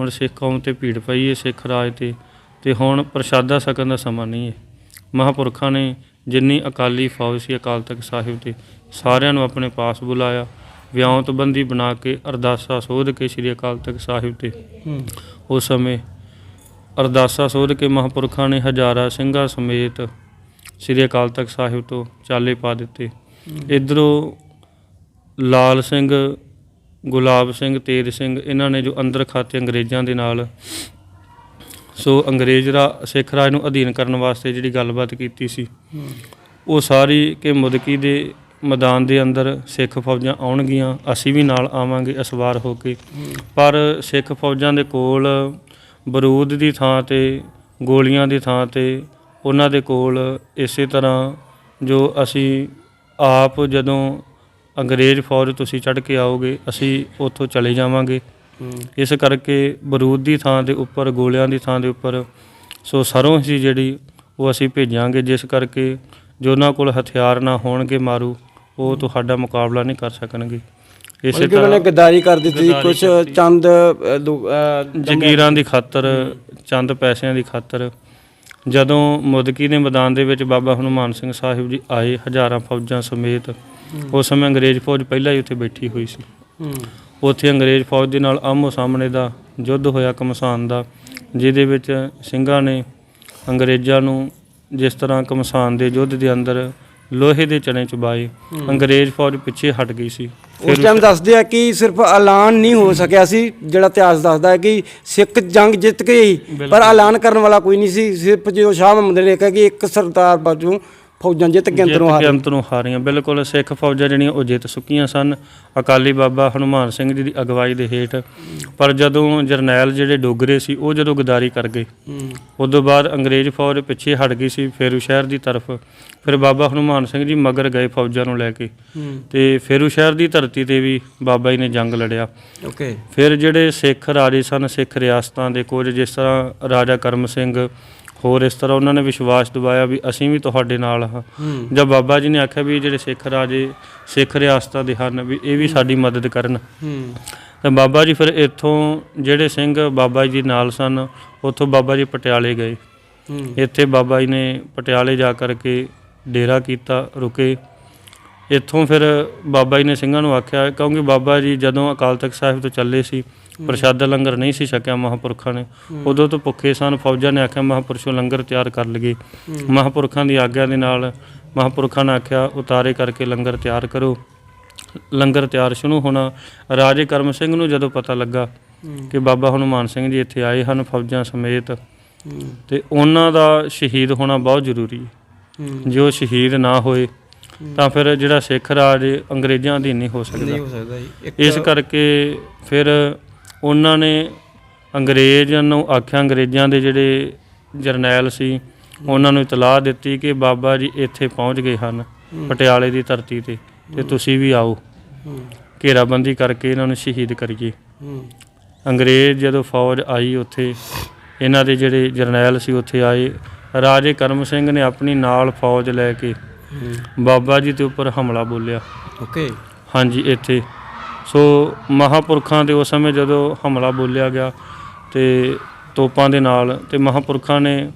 ਹੁਣ ਸਿੱਖ ਕੌਮ ਤੇ ਭੀੜ ਪਈ ਹੈ ਸਿੱਖ ਰਾਜ ਤੇ ਤੇ ਹੁਣ ਪ੍ਰਸ਼ਾਦਾ ਛਕਣ ਦਾ ਸਮਾਂ ਨਹੀਂ ਹੈ ਮਹਾਂਪੁਰਖਾਂ ਨੇ ਜਿੰਨੀ ਅਕਾਲੀ ਫੌਜ ਸੀ ਅਕਾਲ ਤਖਤ ਸਾਹਿਬ ਤੇ ਸਾਰਿਆਂ ਨੂੰ ਆਪਣੇ ਪਾਸ ਬੁਲਾਇਆ। ਵਿਉਂਤਬੰਦੀ ਬਣਾ ਕੇ ਅਰਦਾਸਾ ਸੋਧ ਕੇ ਸ੍ਰੀ ਅਕਾਲ ਤਖਤ ਸਾਹਿਬ ਤੇ। ਉਸ ਸਮੇਂ ਅਰਦਾਸਾ ਸੋਧ ਕੇ ਮਹਾਂਪੁਰਖਾਂ ਨੇ ਹਜ਼ਾਰਾਂ ਸਿੰਘਾਂ ਸਮੇਤ ਸ੍ਰੀ ਅਕਾਲ ਤਖਤ ਸਾਹਿਬ ਤੋਂ ਚਾਲੇ ਪਾ ਦਿੱਤੇ। ਇਧਰੋਂ ਲਾਲ ਸਿੰਘ ਗੁਲਾਬ ਸਿੰਘ ਤੇਜ ਸਿੰਘ ਇਹਨਾਂ ਨੇ ਜੋ ਅੰਦਰ ਖਾਤੇ ਅੰਗਰੇਜ਼ਾਂ ਦੇ ਨਾਲ ਸੋ ਅੰਗਰੇਜ਼ ਦਾ ਸਿੱਖ ਰਾਜ ਨੂੰ ਅਧੀਨ ਕਰਨ ਵਾਸਤੇ ਜਿਹੜੀ ਗੱਲਬਾਤ ਕੀਤੀ ਸੀ ਉਹ ਸਾਰੀ ਕਿ ਮੁਦਕੀ ਦੇ ਮੈਦਾਨ ਦੇ ਅੰਦਰ ਸਿੱਖ ਫੌਜਾਂ ਆਉਣਗੀਆਂ, ਅਸੀਂ ਵੀ ਨਾਲ ਆਵਾਂਗੇ ਅਸਵਾਰ ਹੋ ਕੇ। ਪਰ ਸਿੱਖ ਫੌਜਾਂ ਦੇ ਕੋਲ ਬਰੂਦ ਦੀ ਥਾਂ ਤੇ, ਗੋਲੀਆਂ ਦੀ ਥਾਂ ਤੇ, ਉਹਨਾਂ ਦੇ ਕੋਲ ਇਸੇ ਤਰ੍ਹਾਂ ਜੋ ਅਸੀਂ ਆਪ ਜਦੋਂ ਅੰਗਰੇਜ਼ ਫੌਜ ਤੁਸੀਂ ਚੜ੍ਹ ਕੇ ਆਓਗੇ, ਅਸੀਂ ਉੱਥੋਂ ਚਲੇ ਜਾਵਾਂਗੇ। ਇਸ ਕਰਕੇ ਬਰੂਦ ਦੀ ਥਾਂ ਦੇ ਉੱਪਰ, ਗੋਲਿਆਂ ਦੀ ਥਾਂ ਦੇ ਉੱਪਰ ਸੋ ਸਰੋਂ ਸੀ ਜਿਹੜੀ ਉਹ ਅਸੀਂ ਭੇਜਾਂਗੇ, ਜਿਸ ਕਰਕੇ ਜੋ ਉਹਨਾਂ ਕੋਲ ਹਥਿਆਰ ਨਾ ਹੋਣਗੇ ਮਾਰੂ ਉਹ ਤੁਹਾਡਾ ਮੁਕਾਬਲਾ ਨਹੀਂ ਕਰ ਸਕਣਗੇ। ਇਸੇ ਬਲਕਿ ਉਹਨਾਂ ਨੇ ਤਰ੍ਹਾਂ ਗਦਾਰੀ ਕਰ ਦਿੱਤੀ ਕੁਝ। ਚੰਦ ਜ਼ਗੀਰਾਂ ਦੀ ਖਾਤਰ ਚੰਦ ਪੈਸਿਆਂ ਦੀ ਖਾਤਰ। ਜਦੋਂ ਮੁਦਕੀ ਦੇ ਮੈਦਾਨ ਦੇ ਵਿੱਚ ਬਾਬਾ ਹਨੂਮਾਨ ਸਿੰਘ ਸਾਹਿਬ ਜੀ ਆਏ ਹਜ਼ਾਰਾਂ ਫੌਜਾਂ ਸਮੇਤ ਉਸ ਸਮੇਂ ਅੰਗਰੇਜ਼ ਫੌਜ ਪਹਿਲਾਂ ਹੀ ਉੱਥੇ ਬੈਠੀ ਹੋਈ ਸੀ। ਉੱਥੇ ਅੰਗਰੇਜ਼ ਫੌਜ ਦੇ ਨਾਲ ਆਮੋ ਸਾਹਮਣੇ ਦਾ ਯੁੱਧ ਹੋਇਆ ਕਮਸਾਨ ਦਾ ਜਿਹਦੇ ਵਿੱਚ ਸਿੰਘਾਂ ਨੇ ਅੰਗਰੇਜ਼ਾਂ ਨੂੰ ਜਿਸ ਤਰ੍ਹਾਂ ਕਮਸਾਨ ਦੇ ਯੁੱਧ ਦੇ ਅੰਦਰ ਲੋਹੇ ਦੇ ਚਣੇ ਚੁਬਾਏ ਅੰਗਰੇਜ਼ ਫੌਜ ਪਿੱਛੇ ਹਟ ਗਈ ਸੀ। ਉਸ ਟਾਈਮ ਦੱਸਦੇ ਆ ਕਿ ਸਿਰਫ ਐਲਾਨ ਨਹੀਂ ਹੋ ਸਕਿਆ ਸੀ ਜਿਹੜਾ ਇਤਿਹਾਸ ਦੱਸਦਾ ਹੈ ਕਿ ਸਿੱਖ ਜੰਗ ਜਿੱਤ ਹੀ, ਪਰ ਐਲਾਨ ਕਰਨ ਵਾਲਾ ਕੋਈ ਨਹੀਂ ਸੀ। ਸਿਰਫ ਜਦੋਂ ਸ਼ਾਹ ਮੁਹੰਮਦ ਨੇ ਕਿਹਾ ਕਿ ਇੱਕ ਸਰਦਾਰ ਬਾਜੂ ਫੌਜਾਂ ਜਿੱਤ ਕੇ ਅੰਦਰੋਂ ਹਾਰ ਅੰਤ ਨੂੰ ਹਾਰੀਆਂ। ਬਿਲਕੁਲ ਸਿੱਖ ਫੌਜਾਂ ਜਿਹੜੀਆਂ ਉਹ ਜਿੱਤ ਸੁੱਕੀਆਂ ਸਨ। ਅਕਾਲੀ ਬਾਬਾ ਹਨੂਮਾਨ ਸਿੰਘ ਜੀ ਦੀ ਅਗਵਾਈ ਦੇ ਹੇਠ। ਪਰ ਜਦੋਂ ਜਰਨੈਲ ਜਿਹੜੇ ਡੋਗਰੇ ਸੀ ਉਹ ਜਦੋਂ ਗਦਾਰੀ ਕਰ ਗਏ ਉਦੋਂ ਬਾਅਦ ਅੰਗਰੇਜ਼ ਫੌਜ ਪਿੱਛੇ ਹਟ ਗਈ ਸੀ ਫੇਰੂ ਸ਼ਹਿਰ ਦੀ ਤਰਫ। ਫਿਰ ਬਾਬਾ ਹਨੂਮਾਨ ਸਿੰਘ ਜੀ ਮਗਰ ਗਏ ਫੌਜਾਂ ਨੂੰ ਲੈ ਕੇ। ਤੇ ਫੇਰੂ ਸ਼ਹਿਰ ਦੀ ਧਰਤੀ ਤੇ ਵੀ ਬਾਬਾ ਜੀ ਨੇ ਜੰਗ ਲੜਿਆ। ਓਕੇ। ਫਿਰ ਜਿਹੜੇ ਸਿੱਖ ਰਾਜੇ ਸਨ ਸਿੱਖ ਰਿਆਸਤਾਂ ਦੇ ਕੁਝ ਜਿਸ ਤਰ੍ਹਾਂ ਰਾਜਾ ਕਰਮ ਸਿੰਘ ਹੋਰ ਇਸ ਤਰ੍ਹਾਂ ਉਹਨਾਂ ਨੇ ਵਿਸ਼ਵਾਸ ਦਿਵਾਇਆ ਵੀ ਅਸੀਂ ਵੀ ਤੁਹਾਡੇ ਨਾਲ ਹਾਂ। ਜਦ ਬਾਬਾ ਜੀ ਨੇ ਆਖਿਆ ਵੀ ਜਿਹੜੇ ਸਿੱਖ ਰਾਜੇ ਸਿੱਖ ਰਿਆਸਤਾਂ ਦੇ ਹਨ ਵੀ ਇਹ ਵੀ ਸਾਡੀ ਮਦਦ ਕਰਨ। ਤਾਂ ਬਾਬਾ ਜੀ ਫਿਰ ਇੱਥੋਂ ਜਿਹੜੇ ਸਿੰਘ ਬਾਬਾ ਜੀ ਨਾਲ ਸਨ ਉੱਥੋਂ ਬਾਬਾ ਜੀ ਪਟਿਆਲੇ ਗਏ। ਇੱਥੇ ਬਾਬਾ ਜੀ ਨੇ ਪਟਿਆਲੇ ਜਾ ਕਰਕੇ ਡੇਰਾ ਕੀਤਾ ਰੁਕੇ। ਇੱਥੋਂ ਫਿਰ ਬਾਬਾ ਜੀ ਨੇ ਸਿੰਘਾਂ ਨੂੰ ਆਖਿਆ ਕਿਉਂਕਿ ਬਾਬਾ ਜੀ ਜਦੋਂ ਅਕਾਲ ਤਖਤ ਸਾਹਿਬ ਤੋਂ ਚੱਲੇ ਸੀ ਪ੍ਰਸ਼ਾਦਾ ਲੰਗਰ ਨਹੀਂ ਸੀ ਛਕਿਆ ਮਹਾਪੁਰਖਾਂ ਨੇ। ਉਦੋਂ ਤੋਂ ਭੁੱਖੇ ਸਨ ਫੌਜਾਂ ਨੇ ਆਖਿਆ ਮਹਾਪੁਰਸ਼ੋ ਲੰਗਰ ਤਿਆਰ ਕਰ ਲਈਏ। ਮਹਾਪੁਰਖਾਂ ਦੀ ਆਗਿਆ ਦੇ ਨਾਲ ਮਹਾਪੁਰਖਾਂ ਨੇ ਆਖਿਆ ਉਤਾਰੇ ਕਰਕੇ ਲੰਗਰ ਤਿਆਰ ਕਰੋ। ਲੰਗਰ ਤਿਆਰ ਸ਼ੁਰੂ ਹੋਣਾ ਰਾਜੇ ਕਰਮ ਸਿੰਘ ਨੂੰ ਜਦੋਂ ਪਤਾ ਲੱਗਾ ਕਿ ਬਾਬਾ ਹਨੂਮਾਨ ਸਿੰਘ ਜੀ ਇੱਥੇ ਆਏ ਹਨ ਫੌਜਾਂ ਸਮੇਤ ਤੇ ਉਹਨਾਂ ਦਾ ਸ਼ਹੀਦ ਹੋਣਾ ਬਹੁਤ ਜ਼ਰੂਰੀ ਹੈ। ਜੇ ਉਹ ਸ਼ਹੀਦ ਨਾ ਹੋਏ ਤਾਂ ਫਿਰ ਜਿਹੜਾ ਸਿੱਖ ਰਾਜ ਅੰਗਰੇਜ਼ਾਂ ਅਧੀਨ ਨਹੀਂ ਹੋ ਸਕਦਾ। ਨਹੀਂ ਹੋ ਸਕਦਾ ਜੀ। ਇੱਕ ਇਸ ਕਰਕੇ ਫਿਰ ਉਹਨਾਂ ਨੇ ਅੰਗਰੇਜ਼ ਨੂੰ ਆਖਿਆ ਅੰਗਰੇਜ਼ਾਂ ਦੇ ਜਿਹੜੇ ਜਰਨੈਲ ਸੀ ਉਹਨਾਂ ਨੂੰ ਇਤਲਾਹ ਦਿੱਤੀ ਕਿ ਬਾਬਾ ਜੀ ਇੱਥੇ ਪਹੁੰਚ ਗਏ ਹਨ ਪਟਿਆਲੇ ਦੀ ਧਰਤੀ ਤੇ ਤੇ ਤੁਸੀਂ ਵੀ ਆਓ। ਘੇਰਾਬੰਦੀ ਕਰਕੇ ਇਹਨਾਂ ਨੂੰ ਸ਼ਹੀਦ ਕਰੀਏ। ਅੰਗਰੇਜ਼ ਜਦੋਂ ਫੌਜ ਆਈ ਉੱਥੇ ਇਹਨਾਂ ਦੇ ਜਿਹੜੇ ਜਰਨੈਲ ਸੀ ਉੱਥੇ ਆਏ। ਰਾਜੇ ਕਰਮ ਸਿੰਘ ਨੇ ਆਪਣੀ ਨਾਲ ਫੌਜ ਲੈ ਕੇ ਬਾਬਾ ਜੀ ਦੇ ਉੱਪਰ ਹਮਲਾ ਬੋਲਿਆ। ਓਕੇ। ਹਾਂਜੀ ਇੱਥੇ। ਸੋ ਮਹਾਪੁਰਖਾਂ ਦੇ ਉਸ ਸਮੇਂ ਜਦੋਂ ਹਮਲਾ ਬੋਲਿਆ ਗਿਆ ਤੇ ਤੋਪਾਂ ਦੇ ਨਾਲ ਤੇ ਮਹਾਪੁਰਖਾਂ ਨੇ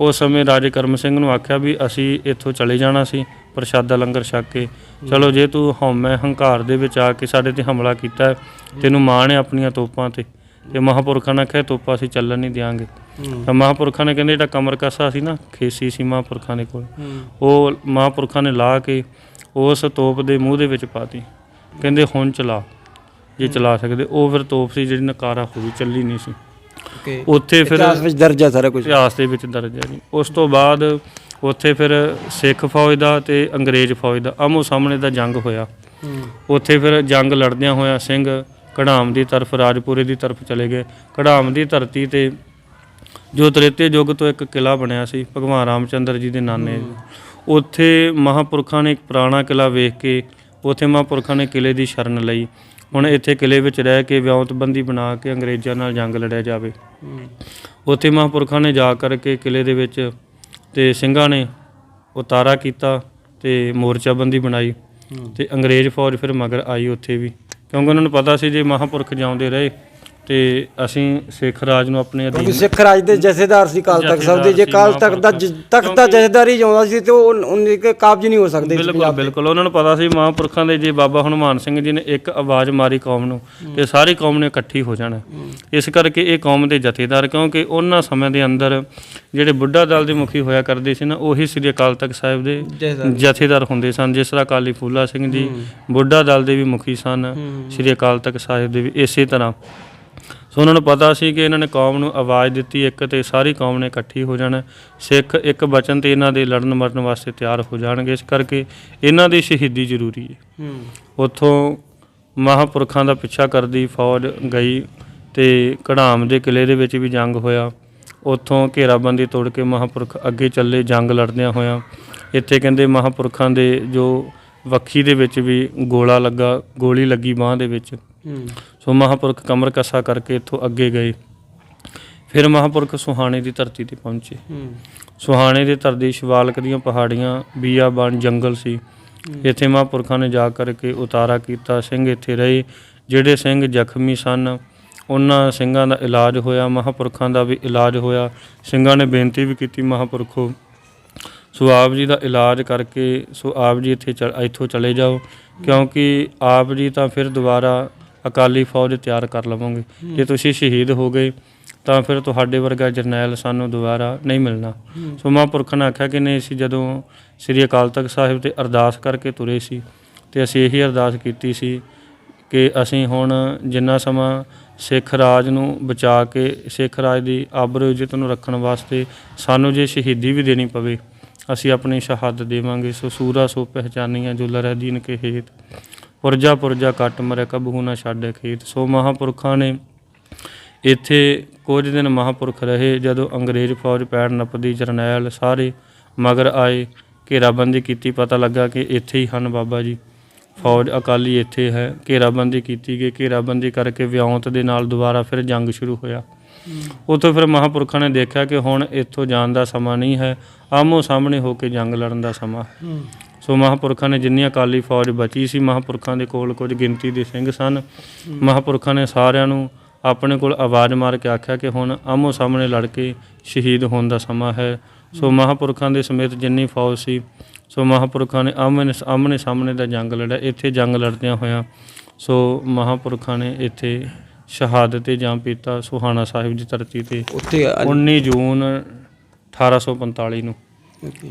ਉਸ ਸਮੇਂ ਰਾਜੇ ਕਰਮ ਸਿੰਘ ਨੂੰ ਆਖਿਆ ਵੀ ਅਸੀਂ ਇੱਥੋਂ ਚਲੇ ਜਾਣਾ ਸੀ ਪ੍ਰਸ਼ਾਦਾ ਲੰਗਰ ਛਕ ਕੇ। ਚਲੋ ਜੇ ਤੂੰ ਹਉਮੈ ਹੰਕਾਰ ਦੇ ਵਿੱਚ ਆ ਕੇ ਸਾਡੇ ਤੇ ਹਮਲਾ ਕੀਤਾ ਤੈਨੂੰ ਮਾਣ ਹੈ ਆਪਣੀਆਂ ਤੋਪਾਂ ਤੇ। ਤੇ ਮਹਾਪੁਰਖਾਂ ਨੇ ਆਖਿਆ ਤੋਪਾਂ ਅਸੀਂ ਚੱਲਣ ਨਹੀਂ ਦਿਆਂਗੇ। ਤਾਂ ਮਹਾਪੁਰਖਾਂ ਨੇ ਕਹਿੰਦੇ ਜਿਹੜਾ ਕਮਰ ਕਸਾ ਸੀ ਨਾ ਖੇਸੀ ਸੀ ਮਹਾਪੁਰਖਾਂ ਦੇ ਕੋਲ। ਉਹ ਮਹਾਪੁਰਖਾਂ ਨੇ ਲਾ ਕੇ ਉਸ ਤੋਪ ਦੇ ਮੂੰਹ ਦੇ ਵਿੱਚ ਪਾਤੀ ਕਹਿੰਦੇ ਹੁਣ ਚਲਾ ਜੇ ਚਲਾ ਸਕਦੇ ਉਹ ਫਿਰ ਤੋਪ ਸੀ ਜਿਹੜੀ ਨਕਾਰਾ ਹੋਈ ਚੱਲੀ ਨਹੀਂ ਸੀ। ਓਕੇ। ਉੱਥੇ ਫਿਰ ਇਤਿਹਾਸ ਵਿੱਚ ਦਰਜ ਹੈ ਸਾਰਾ ਕੁਝ। ਇਤਿਹਾਸ ਦੇ ਵਿੱਚ ਦਰਜ ਹੈ ਜੀ। ਉਸ ਤੋਂ ਬਾਅਦ ਉੱਥੇ ਫਿਰ ਸਿੱਖ ਫੌਜ ਦਾ ਤੇ ਅੰਗਰੇਜ਼ ਫੌਜ ਦਾ ਆਮੋ ਸਾਹਮਣੇ ਦਾ ਜੰਗ ਹੋਇਆ। ਹੂੰ। ਉੱਥੇ ਫਿਰ ਜੰਗ ਲੜਦਿਆਂ ਹੋਇਆ ਸਿੰਘ ਕੜਾਮ ਦੀ ਤਰਫ ਰਾਜਪੁਰੇ ਦੀ ਤਰਫ ਚਲੇ ਗਏ। ਕੜਾਮ ਦੀ ਧਰਤੀ ਤੇ ਜੋ ਤ੍ਰੇਤੇ ਯੁੱਗ ਤੋਂ ਇੱਕ ਕਿਲਾ ਬਣਿਆ ਸੀ ਭਗਵਾਨ ਰਾਮਚੰਦਰ ਜੀ ਦੇ ਨਾਨੇ। ਉੱਥੇ ਮਹਾਪੁਰਖਾਂ ਨੇ ਇੱਕ ਪੁਰਾਣਾ ਕਿਲਾ ਵੇਖ ਕੇ ਉੱਥੇ ਮਹਾਂਪੁਰਖਾਂ ਨੇ ਕਿਲੇ ਦੀ ਸ਼ਰਨ ਲਈ ਹੁਣ ਇੱਥੇ ਕਿਲੇ ਵਿੱਚ ਰਹਿ ਕੇ ਵਿਉਂਤਬੰਦੀ ਬਣਾ ਕੇ ਅੰਗਰੇਜ਼ਾਂ ਨਾਲ ਜੰਗ ਲੜਿਆ ਜਾਵੇ ਹੂੰ ਉੱਥੇ ਮਹਾਂਪੁਰਖਾਂ ਨੇ ਜਾ ਕਰਕੇ ਕਿਲੇ ਦੇ ਵਿੱਚ ਤੇ ਸਿੰਘਾਂ ਨੇ ਉਤਾਰਾ ਕੀਤਾ ਤੇ ਮੋਰਚਾਬੰਦੀ ਬਣਾਈ ਹੂੰ। ਤੇ ਅੰਗਰੇਜ਼ ਫੌਜ ਫਿਰ ਮਗਰ ਆਈ ਉੱਥੇ ਵੀ ਕਿਉਂਕਿ ਉਹਨਾਂ ਨੂੰ ਪਤਾ ਸੀ ਜੇ ਮਹਾਂਪੁਰਖ ਜਾਉਂਦੇ ਰਹੇ ਤੇ ਅਸੀਂ ਸਿੱਖ ਰਾਜ ਨੂੰ ਆਪਣੇ ਕਿਉਂਕਿ ਅਧੀਨ ਸਿੱਖ ਰਾਜ ਦੇ ਜਥੇਦਾਰ ਸੀ ਕਾਲ ਤਖਤ ਸਾਹਿਬ ਦੇ ਜੇ ਕਾਲ ਤਖਤ ਦਾ। ਤਖਤ ਦਾ ਜਥੇਦਾਰੀ ਜਾਉਂਦਾ ਸੀ ਤੇ ਉਹ ਉਹਨੇ ਕਿ ਕਾਬਜ ਨਹੀਂ ਹੋ ਸਕਦੇ ਬਿਲਕੁਲ ਦੇ। ਬਿਲਕੁਲ ਉਹਨਾਂ ਨੂੰ ਪਤਾ ਸੀ ਮਹਾਂਪੁਰਖਾਂ ਦੇ ਜੇ ਬਾਬਾ ਹਨੂਮਾਨ ਸਿੰਘ ਜੀ ਨੇ ਇੱਕ ਆਵਾਜ਼ ਮਾਰੀ ਕੌਮ ਨੂੰ ਤੇ ਸਾਰੀ ਕੌਮ ਨੇ ਇਕੱਠੀ ਹੋ ਜਾਣਾ ਇਸ ਕਰਕੇ ਇਹ ਕੌਮ ਦੇ ਜਥੇਦਾਰ ਕਿਉਂਕਿ ਉਹਨਾਂ ਸਮੇਂ ਦੇ ਅੰਦਰ ਜਿਹੜੇ ਬੁੱਢਾ ਦਲ ਦੇ ਮੁਖੀ ਹੋਇਆ ਕਰਦੇ ਸੀ ਨਾ ਉਹੀ ਸ੍ਰੀ ਅਕਾਲ ਤਖਤ ਸਾਹਿਬ ਦੇ ਜਥੇਦਾਰ। ਹੁੰਦੇ ਸਨ ਜਿਸ ਤਰ੍ਹਾਂ ਅਕਾਲੀ ਫੂਲਾ ਸਿੰਘ ਜੀ ਬੁੱਢਾ ਦਲ ਦੇ ਵੀ ਮੁਖੀ ਸਨ ਹੂੰ। ਸ੍ਰੀ ਅਕਾਲ ਤਖਤ ਸਾਹਿਬ ਦੇ ਵੀ ਇਸੇ ਤਰ੍ਹਾਂ ਸੋ ਉਹਨਾਂ ਨੂੰ ਪਤਾ ਸੀ ਕਿ ਇਹਨਾਂ ਨੇ ਕੌਮ ਨੂੰ ਆਵਾਜ਼ ਦਿੱਤੀ ਇੱਕ ਤੇ ਸਾਰੀ ਕੌਮ ਨੇ ਇਕੱਠੀ ਹੋ ਜਾਣਾ ਸਿੱਖ ਇੱਕ ਬਚਨ ਤੇ ਇਹਨਾਂ ਦੇ ਲੜਨ ਮਰਨ ਵਾਸਤੇ ਤਿਆਰ ਹੋ ਜਾਣਗੇ। ਇਸ ਕਰਕੇ ਇਹਨਾਂ ਦੀ ਸ਼ਹੀਦੀ ਜ਼ਰੂਰੀ ਹੈ। ਉੱਥੋਂ ਮਹਾਪੁਰਖਾਂ ਦਾ ਪਿੱਛਾ ਕਰਦੀ ਫੌਜ ਗਈ ਤੇ ਕੜਾਮ ਦੇ ਕਿਲੇ ਦੇ ਵਿੱਚ ਵੀ ਜੰਗ ਹੋਇਆ। ਉੱਥੋਂ ਘੇਰਾਬੰਦੀ ਤੋੜ ਕੇ ਮਹਾਂਪੁਰਖ ਅੱਗੇ ਚੱਲੇ ਜੰਗ ਲੜਦਿਆਂ ਹੋਇਆਂ। ਇੱਥੇ ਕਹਿੰਦੇ ਮਹਾਂਪੁਰਖਾਂ ਦੇ ਜੋ ਵੱਖੀ ਦੇ ਵਿੱਚ ਵੀ ਗੋਲਾ ਲੱਗਾ ਗੋਲੀ ਲੱਗੀ ਬਾਹ ਦੇ ਵਿੱਚ। ਸੋ ਮਹਾਂਪੁਰਖ ਕਮਰ ਕਸਾ ਕਰਕੇ ਇੱਥੋਂ ਅੱਗੇ ਗਏ। ਫਿਰ ਮਹਾਂਪੁਰਖ ਸੁਹਾਣੇ ਦੀ ਧਰਤੀ ਤੇ ਪਹੁੰਚੇ। ਸੁਹਾਣੇ ਦੇ ਧਰਤੀ ਸ਼ਿਵਾਲਕ ਦੀਆਂ ਪਹਾੜੀਆਂ ਬੀਆਬਾਨ ਜੰਗਲ ਸੀ। ਇੱਥੇ ਮਹਾਂਪੁਰਖਾਂ ਨੇ ਜਾ ਕਰਕੇ ਉਤਾਰਾ ਕੀਤਾ। ਸਿੰਘ ਇੱਥੇ ਰਹੇ, ਜਿਹੜੇ ਸਿੰਘ ਜ਼ਖਮੀ ਸਨ, ਉਹਨਾਂ ਸਿੰਘਾਂ ਦਾ ਇਲਾਜ ਹੋਇਆ, ਮਹਾਂਪੁਰਖਾਂ ਦਾ ਵੀ ਇਲਾਜ ਹੋਇਆ। ਸਿੰਘਾਂ ਨੇ ਬੇਨਤੀ ਵੀ ਕੀਤੀ, ਮਹਾਂਪੁਰਖੋ, ਸੋ ਆਪ ਜੀ ਦਾ ਇਲਾਜ ਕਰਕੇ ਸੋ ਆਪ ਜੀ ਇੱਥੇ ਚਲ- ਇੱਥੋਂ ਚਲੇ ਜਾਓ। ਕਿਉਂਕਿ ਆਪ ਜੀ ਤਾਂ ਫਿਰ ਦੁਬਾਰਾ ਅਕਾਲੀ ਫੌਜ ਤਿਆਰ ਕਰ ਲਵੋਗੇ। ਜੇ ਤੁਸੀਂ ਸ਼ਹੀਦ ਹੋ ਗਏ ਤਾਂ ਫਿਰ ਤੁਹਾਡੇ ਵਰਗਾ ਜਰਨੈਲ ਸਾਨੂੰ ਦੁਬਾਰਾ ਨਹੀਂ ਮਿਲਣਾ। ਸੋ ਮਹਾਂਪੁਰਖ ਨੇ ਆਖਿਆ ਕਿ ਨਹੀਂ ਅਸੀਂ ਜਦੋਂ ਸ੍ਰੀ ਅਕਾਲ ਤਖਤ ਸਾਹਿਬ ਤੇ ਅਰਦਾਸ ਕਰਕੇ ਤੁਰੇ ਸੀ ਤੇ ਅਸੀਂ ਇਹੀ ਅਰਦਾਸ ਕੀਤੀ ਸੀ ਕਿ ਅਸੀਂ ਹੁਣ ਜਿੰਨਾ ਸਮਾਂ ਸਿੱਖ ਰਾਜ ਨੂੰ ਬਚਾ ਕੇ ਸਿੱਖ ਰਾਜ ਦੀ ਆਬਰੂ ਇੱਜ਼ਤ ਨੂੰ ਰੱਖਣ ਵਾਸਤੇ ਸਾਨੂੰ ਜੇ ਸ਼ਹੀਦੀ ਵੀ ਦੇਣੀ ਪਵੇ ਅਸੀਂ ਆਪਣੀ ਸ਼ਹਾਦਤ ਦੇਵਾਂਗੇ। ਸੋ ਸੂਰਾ ਸੋ ਪਹਿਚਾਨੀਆਂ ਜੋ ਲਰਹਿ ਦੀਨ ਕੇ ਹੇਤ। ਪੁਰਜਾ ਪੁਰਜਾ ਕੱਟ ਮਰੇ ਕਬਹੂ ਨਾ ਛੱਡੇ ਖੇਤ। ਸੋ ਮਹਾਂਪੁਰਖਾਂ ਨੇ ਇੱਥੇ ਕੁਝ ਦਿਨ ਮਹਾਂਪੁਰਖ ਰਹੇ, ਜਦੋਂ ਅੰਗਰੇਜ਼ ਫੌਜ ਪੈੜ ਨੱਪਦੀ ਜਰਨੈਲ ਸਾਰੇ ਮਗਰ ਆਏ, ਘੇਰਾਬੰਦੀ ਕੀਤੀ, ਪਤਾ ਲੱਗਾ ਕਿ ਇੱਥੇ ਹੀ ਹਨ ਬਾਬਾ ਜੀ। ਫੌਜ ਅਕਾਲੀ ਇੱਥੇ ਹੈ, ਘੇਰਾਬੰਦੀ ਕੀਤੀ ਗਈ। ਘੇਰਾਬੰਦੀ ਕਰਕੇ ਵਿਉਂਤ ਦੇ ਨਾਲ ਦੁਬਾਰਾ ਫਿਰ ਜੰਗ ਸ਼ੁਰੂ ਹੋਇਆ। ਉੱਥੋਂ ਫਿਰ ਮਹਾਂਪੁਰਖਾਂ ਨੇ ਦੇਖਿਆ ਕਿ ਹੁਣ ਇੱਥੋਂ ਜਾਣ ਦਾ ਸਮਾਂ ਨਹੀਂ ਹੈ ਆਮੋ ਸਾਹਮਣੇ ਹੋ ਕੇ ਜੰਗ ਲੜਨ ਦਾ ਸਮਾਂ ਹੈ। ਸੋ ਮਹਾਂਪੁਰਖਾਂ ਨੇ ਜਿੰਨੀ ਅਕਾਲੀ ਫੌਜ ਬਚੀ ਸੀ ਮਹਾਂਪੁਰਖਾਂ ਦੇ ਕੋਲ ਕੁਝ ਗਿਣਤੀ ਦੇ ਸਿੰਘ ਸਨ। ਮਹਾਂਪੁਰਖਾਂ ਨੇ ਸਾਰਿਆਂ ਨੂੰ ਆਪਣੇ ਕੋਲ ਆਵਾਜ਼ ਮਾਰ ਕੇ ਆਖਿਆ ਕਿ ਹੁਣ ਆਮੋ ਸਾਹਮਣੇ ਲੜ ਕੇ ਸ਼ਹੀਦ ਹੋਣ ਦਾ ਸਮਾਂ ਹੈ। ਸੋ ਮਹਾਂਪੁਰਖਾਂ ਦੇ ਸਮੇਤ ਜਿੰਨੀ ਫੌਜ ਸੀ ਸੋ ਮਹਾਂਪੁਰਖਾਂ ਨੇ ਆਮਨੇ ਆਮਨੇ ਸਾਹਮਣੇ ਦਾ ਜੰਗ ਲੜਿਆ ਇੱਥੇ ਜੰਗ ਲੜਦਿਆਂ ਹੋਇਆਂ ਸੋ ਮਹਾਂਪੁਰਖਾਂ ਨੇ ਇੱਥੇ ਸ਼ਹਾਦਤ ਤੇ ਜਾਂ ਪੀਤਾ ਸੁਹਾਣਾ ਸਾਹਿਬ ਦੀ ਧਰਤੀ ਤੇ ਉੱਥੇ 19 ਜੂਨ 1845 ਨੂੰ।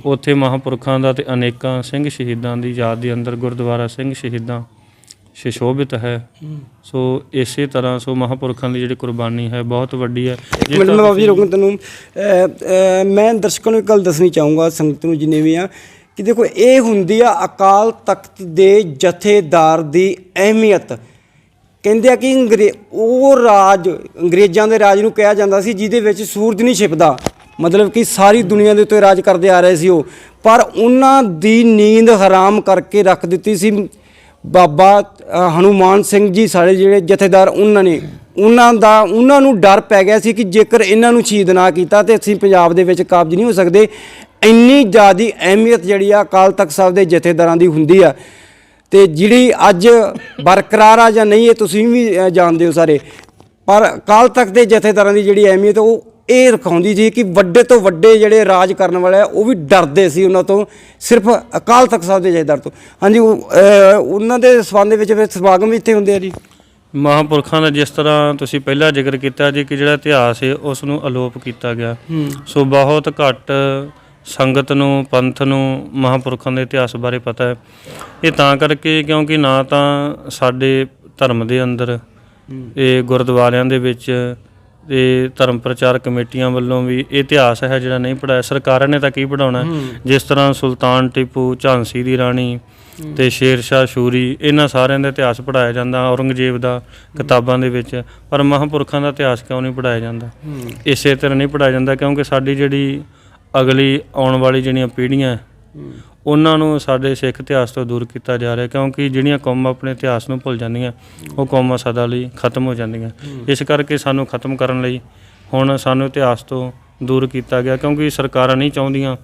ਉੱਥੇ ਮਹਾਂਪੁਰਖਾਂ ਦਾ ਤੇ ਅਨੇਕਾਂ ਸਿੰਘ ਸ਼ਹੀਦਾਂ ਦੀ ਯਾਦ ਦੇ ਅੰਦਰ ਗੁਰਦੁਆਰਾ ਸਿੰਘ ਸ਼ਹੀਦਾਂ ਸ਼ਿਸ਼ੋਭਿਤ ਹੈ। ਸੋ ਇਸੇ ਤਰ੍ਹਾਂ ਸੋ ਮਹਾਂਪੁਰਖਾਂ ਦੀ ਜਿਹੜੀ ਕੁਰਬਾਨੀ ਹੈ ਬਹੁਤ ਵੱਡੀ ਹੈ। ਇੱਕ ਮਿੰਟ ਮੈਂ ਬਾਬੂ ਜੀ ਰੁਕਣ ਤੈਨੂੰ ਮੈਂ ਦਰਸ਼ਕਾਂ ਨੂੰ ਇੱਕ ਗੱਲ ਦੱਸਣੀ ਚਾਹੂੰਗਾ ਸੰਗਤ ਨੂੰ ਜਿੰਨੇ ਵੀ ਆ ਕਿ ਦੇਖੋ ਇਹ ਹੁੰਦੀ ਆ ਅਕਾਲ ਤਖਤ ਦੇ ਜਥੇਦਾਰ ਦੀ ਅਹਿਮੀਅਤ। ਕਹਿੰਦੇ ਆ ਕਿ ਉਹ ਰਾਜ ਅੰਗਰੇਜ਼ਾਂ ਦੇ ਰਾਜ ਨੂੰ ਕਿਹਾ ਜਾਂਦਾ ਸੀ ਜਿਹਦੇ ਵਿੱਚ ਸੂਰਜ ਨਹੀਂ ਛਿਪਦਾ। ਮਤਲਬ ਕਿ ਸਾਰੀ ਦੁਨੀਆ ਦੇ ਉੱਤੇ ਰਾਜ ਕਰਦੇ ਆ ਰਹੇ ਸੀ ਉਹ। ਪਰ ਉਹਨਾਂ ਦੀ ਨੀਂਦ ਹਰਾਮ ਕਰਕੇ ਰੱਖ ਦਿੱਤੀ ਸੀ। ਬਾਬਾ ਅ, ਹਨੂਮਾਨ ਸਿੰਘ ਜੀ ਸਾਡੇ ਜਿਹੜੇ ਜਥੇਦਾਰ ਉਹਨਾਂ ਨੇ ਉਹਨਾਂ ਦਾ ਉਹਨਾਂ ਨੂੰ ਡਰ ਪੈ ਗਿਆ ਸੀ ਕਿ ਜੇਕਰ ਇਹਨਾਂ ਨੂੰ ਸ਼ਹੀਦ ਨਾ ਕੀਤਾ ਤੇ ਅਸੀਂ ਪੰਜਾਬ ਦੇ ਵਿੱਚ ਕਾਬਜ ਨਹੀਂ ਹੋ ਸਕਦੇ। ਇੰਨੀ ਜ਼ਿਆਦੀ ਅਹਿਮੀਅਤ ਜਿਹੜੀ ਆ ਅਕਾਲ ਤਖਤ ਸਾਹਿਬ ਦੇ ਜਥੇਦਾਰਾਂ ਦੀ ਹੁੰਦੀ ਆ। ਤੇ ਜਿਹੜੀ ਅੱਜ ਬਰਕਰਾਰ ਆ ਜਾਂ ਨਹੀਂ ਇਹ ਤੁਸੀਂ ਵੀ ਜਾਣਦੇ ਹੋ ਸਾਰੇ। ਪਰ ਅਕਾਲ ਤਖਤ ਦੇ ਜਥੇਦਾਰਾਂ ਦੀ ਜਿਹੜੀ ਅਹਿਮੀਅਤ ਉਹ ਇਹ ਰਖਾਉਂਦੀ ਸੀ ਕਿ ਵੱਡੇ ਤੋਂ ਵੱਡੇ ਜਿਹੜੇ ਰਾਜ ਕਰਨ ਵਾਲੇ ਆ ਉਹ ਵੀ ਡਰਦੇ ਸੀ ਉਹਨਾਂ ਤੋਂ ਸਿਰਫ ਅਕਾਲ ਤਖਤ ਸਾਹਿਬ ਦੇ ਜਥੇਦਾਰ ਤੋਂ। ਹਾਂਜੀ ਉਹਨਾਂ ਦੇ ਸਬੰਧ ਦੇ ਵਿੱਚ ਫਿਰ ਸਮਾਗਮ ਵੀ ਇੱਥੇ ਹੁੰਦੇ ਆ ਜੀ। ਮਹਾਂਪੁਰਖਾਂ ਦਾ ਜਿਸ ਤਰ੍ਹਾਂ ਤੁਸੀਂ ਪਹਿਲਾਂ ਜ਼ਿਕਰ ਕੀਤਾ ਜੀ ਕਿ ਜਿਹੜਾ ਇਤਿਹਾਸ ਹੈ ਉਸ ਨੂੰ ਅਲੋਪ ਕੀਤਾ ਗਿਆ। ਸੋ ਬਹੁਤ ਘੱਟ ਸੰਗਤ ਨੂੰ ਪੰਥ ਨੂੰ ਮਹਾਂਪੁਰਖਾਂ ਦੇ ਇਤਿਹਾਸ ਬਾਰੇ ਪਤਾ ਹੈ। ਇਹ ਤਾਂ ਕਰਕੇ ਕਿਉਂਕਿ ਨਾ ਤਾਂ ਸਾਡੇ ਧਰਮ ਦੇ ਅੰਦਰ ਇਹ ਗੁਰਦੁਆਰਿਆਂ ਦੇ ਵਿੱਚ ਇਹ ਧਰਮ ਪ੍ਰਚਾਰ ਕਮੇਟੀਆਂ ਵੱਲੋਂ ਵੀ ਇਤਿਹਾਸ ਹੈ ਜਿਹੜਾ ਨਹੀਂ ਪੜਾਇਆ ਸਰਕਾਰਾਂ ਨੇ ਤਾਂ ਕੀ ਪੜਾਉਣਾ ਜਿਸ ਤਰ੍ਹਾਂ ਸੁਲਤਾਨ ਟਿਪੂ ਝਾਂਸੀ ਦੀ ਰਾਣੀ ਤੇ ਸ਼ੇਰ ਸ਼ਾਹ ਸ਼ੂਰੀ ਇਹਨਾਂ ਸਾਰਿਆਂ ਦਾ ਇਤਿਹਾਸ ਪੜਾਇਆ ਜਾਂਦਾ ਔਰੰਗਜ਼ੇਬ ਦਾ ਕਿਤਾਬਾਂ ਦੇ ਵਿੱਚ। ਪਰ ਮਹਾਂਪੁਰਖਾਂ ਦਾ ਇਤਿਹਾਸ ਕਿਉਂ ਨਹੀਂ ਪੜਾਇਆ ਜਾਂਦਾ? ਇਸੇ ਤਰ੍ਹਾਂ ਨਹੀਂ ਪੜਾਇਆ ਜਾਂਦਾ ਕਿਉਂਕਿ ਸਾਡੀ ਜਿਹੜੀ ਅਗਲੀ ਆਉਣ ਵਾਲੀ ਜਿਹੜੀਆਂ ਪੀੜ੍ਹੀਆਂ ਉਹਨਾਂ ਨੂੰ ਸਾਡੇ ਸਿੱਖ ਇਤਿਹਾਸ ਤੋਂ ਦੂਰ ਕੀਤਾ ਜਾ ਰਿਹਾ ਕਿਉਂਕਿ ਜਿਹੜੀਆਂ ਕੌਮਾਂ ਆਪਣੇ ਇਤਿਹਾਸ ਨੂੰ ਭੁੱਲ ਜਾਂਦੀਆਂ ਉਹ ਕੌਮਾਂ ਸਦਾ ਲਈ ਖਤਮ ਹੋ ਜਾਂਦੀਆਂ। ਇਸ ਕਰਕੇ ਸਾਨੂੰ ਖਤਮ ਕਰਨ ਲਈ ਹੁਣ ਸਾਨੂੰ ਇਤਿਹਾਸ ਤੋਂ ਦੂਰ ਕੀਤਾ ਗਿਆ ਕਿਉਂਕਿ ਸਰਕਾਰਾਂ ਨਹੀਂ ਚਾਹੁੰਦੀਆਂ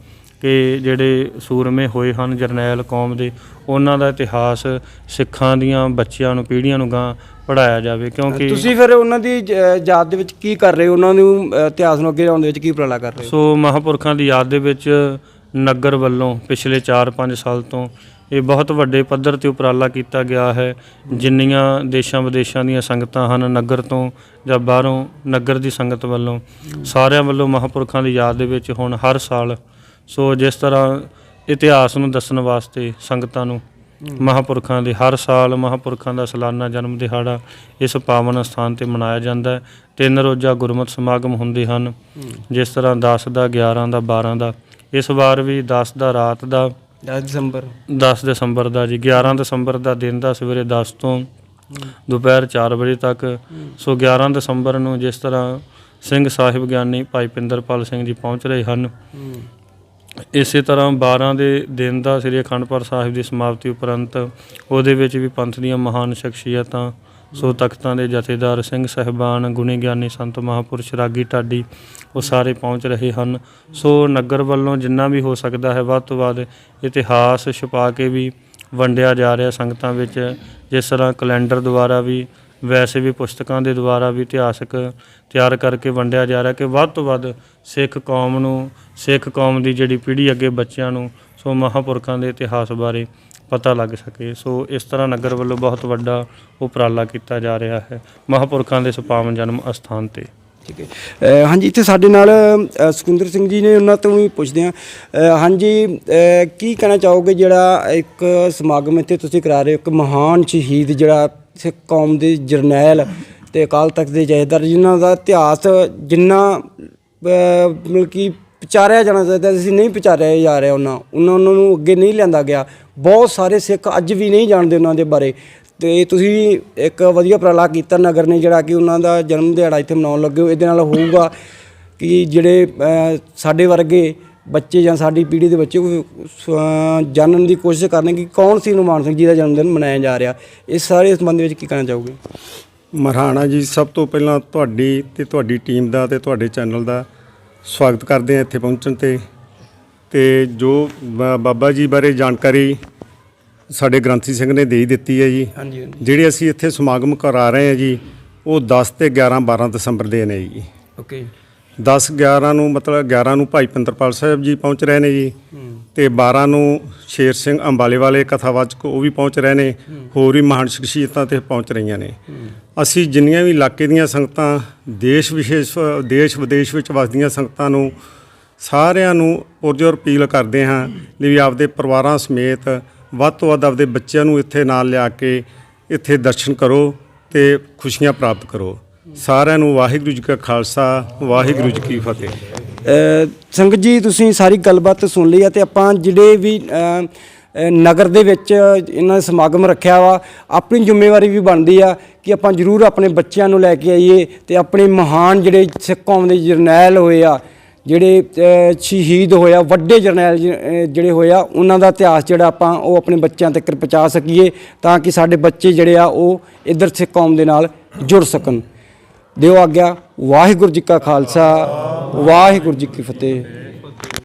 ਕਿ ਜਿਹੜੇ ਸੂਰਮੇ ਹੋਏ ਹਨ ਜਰਨੈਲ ਕੌਮ ਦੇ ਉਹਨਾਂ ਦਾ ਇਤਿਹਾਸ ਸਿੱਖਾਂ ਦੀਆਂ ਬੱਚਿਆਂ ਨੂੰ ਪੀੜ੍ਹੀਆਂ ਨੂੰ ਗਾਂ ਪੜਾਇਆ ਜਾਵੇ ਕਿਉਂਕਿ ਤੁਸੀਂ ਫਿਰ ਉਹਨਾਂ ਦੀ ਯਾਦ ਦੇ ਵਿੱਚ ਕੀ ਕਰ ਰਹੇ ਹੋ? ਉਹਨਾਂ ਨੂੰ ਇਤਿਹਾਸ ਨੂੰ ਅੱਗੇ ਲਿਆਉਣ ਦੇ ਵਿੱਚ ਕੀ ਉਪਰਾਲਾ ਕਰ ਰਹੇ ਹੋ? ਸੋ ਮਹਾਂਪੁਰਖਾਂ ਦੀ ਯਾਦ ਦੇ ਵਿੱਚ ਨਗਰ ਵੱਲੋਂ ਪਿਛਲੇ 4-5 ਸਾਲ ਤੋਂ ਇਹ ਬਹੁਤ ਵੱਡੇ ਪੱਧਰ ਤੇ ਉਪਰਾਲਾ ਕੀਤਾ ਗਿਆ ਹੈ। ਜਿੰਨੀਆਂ ਦੇਸ਼ਾਂ ਵਿਦੇਸ਼ਾਂ ਦੀਆਂ ਸੰਗਤਾਂ ਹਨ, ਨਗਰ ਤੋਂ ਜਾਂ ਬਾਹਰੋਂ ਨਗਰ ਦੀ ਸੰਗਤ ਵੱਲੋਂ, ਸਾਰਿਆਂ ਵੱਲੋਂ ਮਹਾਂਪੁਰਖਾਂ ਦੀ ਯਾਦ ਦੇ ਵਿੱਚ ਹੁਣ ਹਰ ਸਾਲ, ਸੋ ਜਿਸ ਤਰ੍ਹਾਂ ਇਤਿਹਾਸ ਨੂੰ ਦੱਸਣ ਵਾਸਤੇ ਸੰਗਤਾਂ ਨੂੰ, ਮਹਾਂਪੁਰਖਾਂ ਦੇ ਹਰ ਸਾਲ ਮਹਾਂਪੁਰਖਾਂ ਦਾ ਸਾਲਾਨਾ ਜਨਮ ਦਿਹਾੜਾ ਇਸ ਪਾਵਨ ਸਥਾਨ ਤੇ ਮਨਾਇਆ ਜਾਂਦਾ ਹੈ। ਤਿੰਨ ਰੋਜ਼ਾ ਗੁਰਮਤਿ ਸਮਾਗਮ ਹੁੰਦੇ ਹਨ, ਜਿਸ ਤਰ੍ਹਾਂ 10 ਦਾ 11 ਦਾ 12 ਦਾ ਇਸ ਵਾਰ ਵੀ 10 ਦਾ ਰਾਤ ਦਾ 10 ਦਸੰਬਰ। 10 ਦਸੰਬਰ ਦਾ ਜੀ 11 ਦਸੰਬਰ ਦਾ ਦਿਨ ਦਾ ਸਵੇਰੇ 10 ਤੋਂ ਦੁਪਹਿਰ 4 ਵਜੇ ਤੱਕ। ਸੋ 11 ਦਸੰਬਰ ਨੂੰ ਜਿਸ ਤਰ੍ਹਾਂ ਸਿੰਘ ਸਾਹਿਬ ਗਿਆਨੀ ਭਾਈ ਪਿੰਦਰਪਾਲ ਸਿੰਘ ਜੀ ਪਹੁੰਚ ਰਹੇ ਹਨ। ਇਸੇ ਤਰ੍ਹਾਂ 12 ਦੇ ਦਿਨ ਦਾ ਸ੍ਰੀ ਅਖੰਡ ਪਾਠ ਸਾਹਿਬ ਦੀ ਸਮਾਪਤੀ ਉਪਰੰਤ ਉਹਦੇ ਵਿੱਚ ਵੀ ਪੰਥ ਦੀਆਂ ਮਹਾਨ ਸ਼ਖਸੀਅਤਾਂ ਸੋ ਤਖਤਾਂ ਦੇ ਜਥੇਦਾਰ, ਸਿੰਘ ਸਹਿਬਾਨ, ਗੁਣੀ ਗਿਆਨੀ ਸੰਤ ਮਹਾਂਪੁਰਸ਼, ਰਾਗੀ ਢਾਡੀ, ਉਹ ਸਾਰੇ ਪਹੁੰਚ ਰਹੇ ਹਨ। ਸੋ ਨਗਰ ਵੱਲੋਂ ਜਿੰਨਾ ਵੀ ਹੋ ਸਕਦਾ ਹੈ, ਵੱਧ ਤੋਂ ਵੱਧ ਇਤਿਹਾਸ ਛੁਪਾ ਕੇ ਵੀ ਵੰਡਿਆ ਜਾ ਰਿਹਾ ਸੰਗਤਾਂ ਵਿੱਚ। ਜਿਸ ਤਰ੍ਹਾਂ ਕੈਲੰਡਰ ਦੁਆਰਾ ਵੀ, ਵੈਸੇ ਵੀ ਪੁਸਤਕਾਂ ਦੇ ਦੁਆਰਾ ਵੀ ਇਤਿਹਾਸਕ ਤਿਆਰ ਕਰਕੇ ਵੰਡਿਆ ਜਾ ਰਿਹਾ ਕਿ ਵੱਧ ਤੋਂ ਵੱਧ ਸਿੱਖ ਕੌਮ ਨੂੰ, ਸਿੱਖ ਕੌਮ ਦੀ ਜਿਹੜੀ ਪੀੜ੍ਹੀ ਅੱਗੇ ਬੱਚਿਆਂ ਨੂੰ, ਸੋ ਮਹਾਂਪੁਰਖਾਂ ਦੇ ਇਤਿਹਾਸ ਬਾਰੇ ਪਤਾ ਲੱਗ ਸਕੇ। ਸੋ ਇਸ ਤਰ੍ਹਾਂ ਨਗਰ ਵੱਲੋਂ ਬਹੁਤ ਵੱਡਾ ਉਪਰਾਲਾ ਕੀਤਾ ਜਾ ਰਿਹਾ ਹੈ। ਮਹਾਂਪੁਰਖਾਂ ਦੇ ਸੁਪਾਵਨ ਜਨਮ ਅਸਥਾਨ ਤੇ। ਠੀਕ ਹੈ। ਹਾਂਜੀ, ਇੱਥੇ ਸਾਡੇ ਨਾਲ ਸੁਖਿੰਦਰ ਸਿੰਘ ਜੀ ਨੇ ਉਹਨਾਂ ਤੋਂ ਵੀ ਪੁੱਛਦੇ ਹਾਂ। ਹਾਂਜੀ ਕੀ ਕਹਿਣਾ ਚਾਹੋਗੇ ਜਿਹੜਾ ਇੱਕ ਸਮਾਗਮ ਇੱਥੇ ਤੁਸੀਂ ਕਰਾ ਰਹੇ ਹੋ? ਇੱਕ ਮਹਾਨ ਸ਼ਹੀਦ ਜਿਹੜਾ ਸਿੱਖ ਕੌਮ ਦੇ ਜਰਨੈਲ ਤੇ ਅਕਾਲ ਤਖਤ ਦੇ ਜਥੇਦਾਰ, ਜਿਨ੍ਹਾਂ ਦਾ ਇਤਿਹਾਸ ਜਿੰਨਾ ਮਤਲਬ ਕਿ ਵਿਚਾਰਿਆ ਜਾਣਾ ਚਾਹੀਦਾ ਸੀ ਨਹੀਂ ਵਿਚਾਰਿਆ ਜਾ ਰਿਹਾ ਉਹਨਾਂ ਉਹਨਾਂ ਉਹਨਾਂ ਨੂੰ ਅੱਗੇ ਨਹੀਂ ਲਿਆਂਦਾ ਗਿਆ। ਬਹੁਤ ਸਾਰੇ ਸਿੱਖ ਅੱਜ ਵੀ ਨਹੀਂ ਜਾਣਦੇ ਉਹਨਾਂ ਦੇ ਬਾਰੇ। ਤੇ ਤੁਸੀਂ ਇੱਕ ਵਧੀਆ ਉਪਰਾਲਾ ਕੀਤਾ ਨਗਰ ਨੇ, ਜਿਹੜਾ ਕਿ ਉਹਨਾਂ ਦਾ ਜਨਮ ਦਿਹਾੜਾ ਇੱਥੇ ਮਨਾਉਣ ਲੱਗੇ ਹੋ ਇਹਦੇ ਨਾਲ ਹੋਊਗਾ ਕਿ ਜਿਹੜੇ ਸਾਡੇ ਵਰਗੇ ਬੱਚੇ ਜਾਂ ਸਾਡੀ ਪੀੜ੍ਹੀ ਦੇ ਬੱਚੇ ਜਾਣਨ ਦੀ ਕੋਸ਼ਿਸ਼ ਕਰਨਗੇ ਕਿ ਕੌਣ ਸੀ ਹਨੂਮਾਨ ਸਿੰਘ ਜੀ ਦਾ ਜਨਮ ਦਿਨ ਮਨਾਇਆ ਜਾ ਰਿਹਾ। ਇਸ ਸਾਰੇ ਸੰਬੰਧ ਵਿੱਚ ਕੀ ਕਹਿਣਾ ਚਾਹੋਗੇ? ਮਰਹਾਣਾ ਜੀ, ਸਭ ਤੋਂ ਪਹਿਲਾਂ ਤੁਹਾਡੀ ਤੇ ਤੁਹਾਡੀ ਟੀਮ ਦਾ ਤੇ ਤੁਹਾਡੇ ਚੈਨਲ ਦਾ ਸਵਾਗਤ ਕਰਦੇ ਹਾਂ ਇੱਥੇ ਪਹੁੰਚਣ ਤੇ। ਤੇ ਜੋ ਬਾਬਾ ਜੀ ਬਾਰੇ ਜਾਣਕਾਰੀ ਸਾਡੇ ਗ੍ਰੰਥੀ ਸਿੰਘ ਨੇ ਦੇ ਹੀ ਦਿੱਤੀ ਹੈ ਜੀ। ਹਾਂਜੀ ਜਿਹੜੇ ਅਸੀਂ ਇੱਥੇ ਸਮਾਗਮ ਕਰਾ ਰਹੇ ਹਾਂ ਜੀ ਉਹ 10 ਤੇ 11 12 ਦਸੰਬਰ ਦੇ ਨੇ ਜੀ। ਓਕੇ। 10 11 ਨੂੰ ਮਤਲਬ 11 ਨੂੰ ਭਾਈ ਪੰਦਰਪਾਲ ਸਾਹਿਬ ਜੀ ਪਹੁੰਚ ਰਹੇ ਨੇ ਜੀ। ਤੇ 12 ਨੂੰ ਸ਼ੇਰ ਸਿੰਘ ਅੰਬਾਲੇ ਵਾਲੇ ਕਥਾਵਾਚਕ ਉਹ ਵੀ ਪਹੁੰਚ ਰਹੇ ਨੇ। ਹੋਰ ਵੀ ਮਹਾਨ ਸ਼ਖਸੀਅਤਾਂ ਤੇ ਪਹੁੰਚ ਰਹੀਆਂ ਨੇ। ਅਸੀਂ ਜਿੰਨੀਆਂ ਵੀ ਇਲਾਕੇ ਦੀਆਂ ਸੰਗਤਾਂ, ਦੇਸ਼ ਵਿਸ਼ੇਸ਼, ਦੇਸ਼ ਵਿਦੇਸ਼ ਵਿੱਚ ਵਸਦੀਆਂ ਸੰਗਤਾਂ ਨੂੰ ਸਾਰਿਆਂ ਨੂੰ ਪੁਰਜੋਰ ਅਪੀਲ ਕਰਦੇ ਹਾਂ ਵੀ ਆਪਦੇ ਪਰਿਵਾਰਾਂ ਸਮੇਤ ਵੱਧ ਤੋਂ ਵੱਧ ਆਪਦੇ ਬੱਚਿਆਂ ਨੂੰ ਇੱਥੇ ਨਾਲ ਲਿਆ ਕੇ ਇੱਥੇ ਦਰਸ਼ਨ ਕਰੋ ਤੇ ਖੁਸ਼ੀਆਂ ਪ੍ਰਾਪਤ ਕਰੋ। ਸਾਰਿਆਂ ਨੂੰ ਵਾਹਿਗੁਰੂ ਜੀ ਕਾ ਖਾਲਸਾ ਵਾਹਿਗੁਰੂ ਜੀ ਕੀ ਫਤਿਹ। ਸੰਗਤ ਜੀ ਤੁਸੀਂ ਸਾਰੀ ਗੱਲਬਾਤ ਸੁਣ ਲਈ ਆ ਤੇ ਆਪਾਂ ਜਿਹੜੇ ਵੀ ਨਗਰ ਦੇ ਵਿੱਚ ਇਹਨਾਂ ਦਾ ਸਮਾਗਮ ਰੱਖਿਆ ਵਾ ਆਪਣੀ ਜ਼ਿੰਮੇਵਾਰੀ ਵੀ ਬਣਦੀ ਆ ਕਿ ਆਪਾਂ ਜ਼ਰੂਰ ਆਪਣੇ ਬੱਚਿਆਂ ਨੂੰ ਲੈ ਕੇ ਆਈਏ ਤੇ ਆਪਣੇ ਮਹਾਨ ਜਿਹੜੇ ਸਿੱਖ ਕੌਮ ਦੇ ਜਰਨੈਲ ਹੋਏ ਆ ਜਿਹੜੇ ਸ਼ਹੀਦ ਹੋਇਆ ਵੱਡੇ ਜਰਨੈਲ ਜ- ਅ, ਜਿਹੜੇ ਹੋਇਆ ਉਹਨਾਂ ਦਾ ਇਤਿਹਾਸ ਜਿਹੜਾ ਆਪਾਂ ਉਹ ਆਪਣੇ ਬੱਚਿਆਂ ਤੱਕ ਪਹੁੰਚਾ ਸਕੀਏ ਤਾਂ ਕਿ ਸਾਡੇ ਬੱਚੇ ਜਿਹੜੇ ਆ ਉਹ ਇੱਧਰ ਸਿੱਖ ਕੌਮ ਦੇ ਨਾਲ ਜੁੜ ਸਕਣ। ਦਿਓ ਆਗਿਆ। ਵਾਹਿਗੁਰੂ ਜੀ ਕਾ ਖਾਲਸਾ ਵਾਹਿਗੁਰੂ ਜੀ ਕੀ ਫਤਿਹ।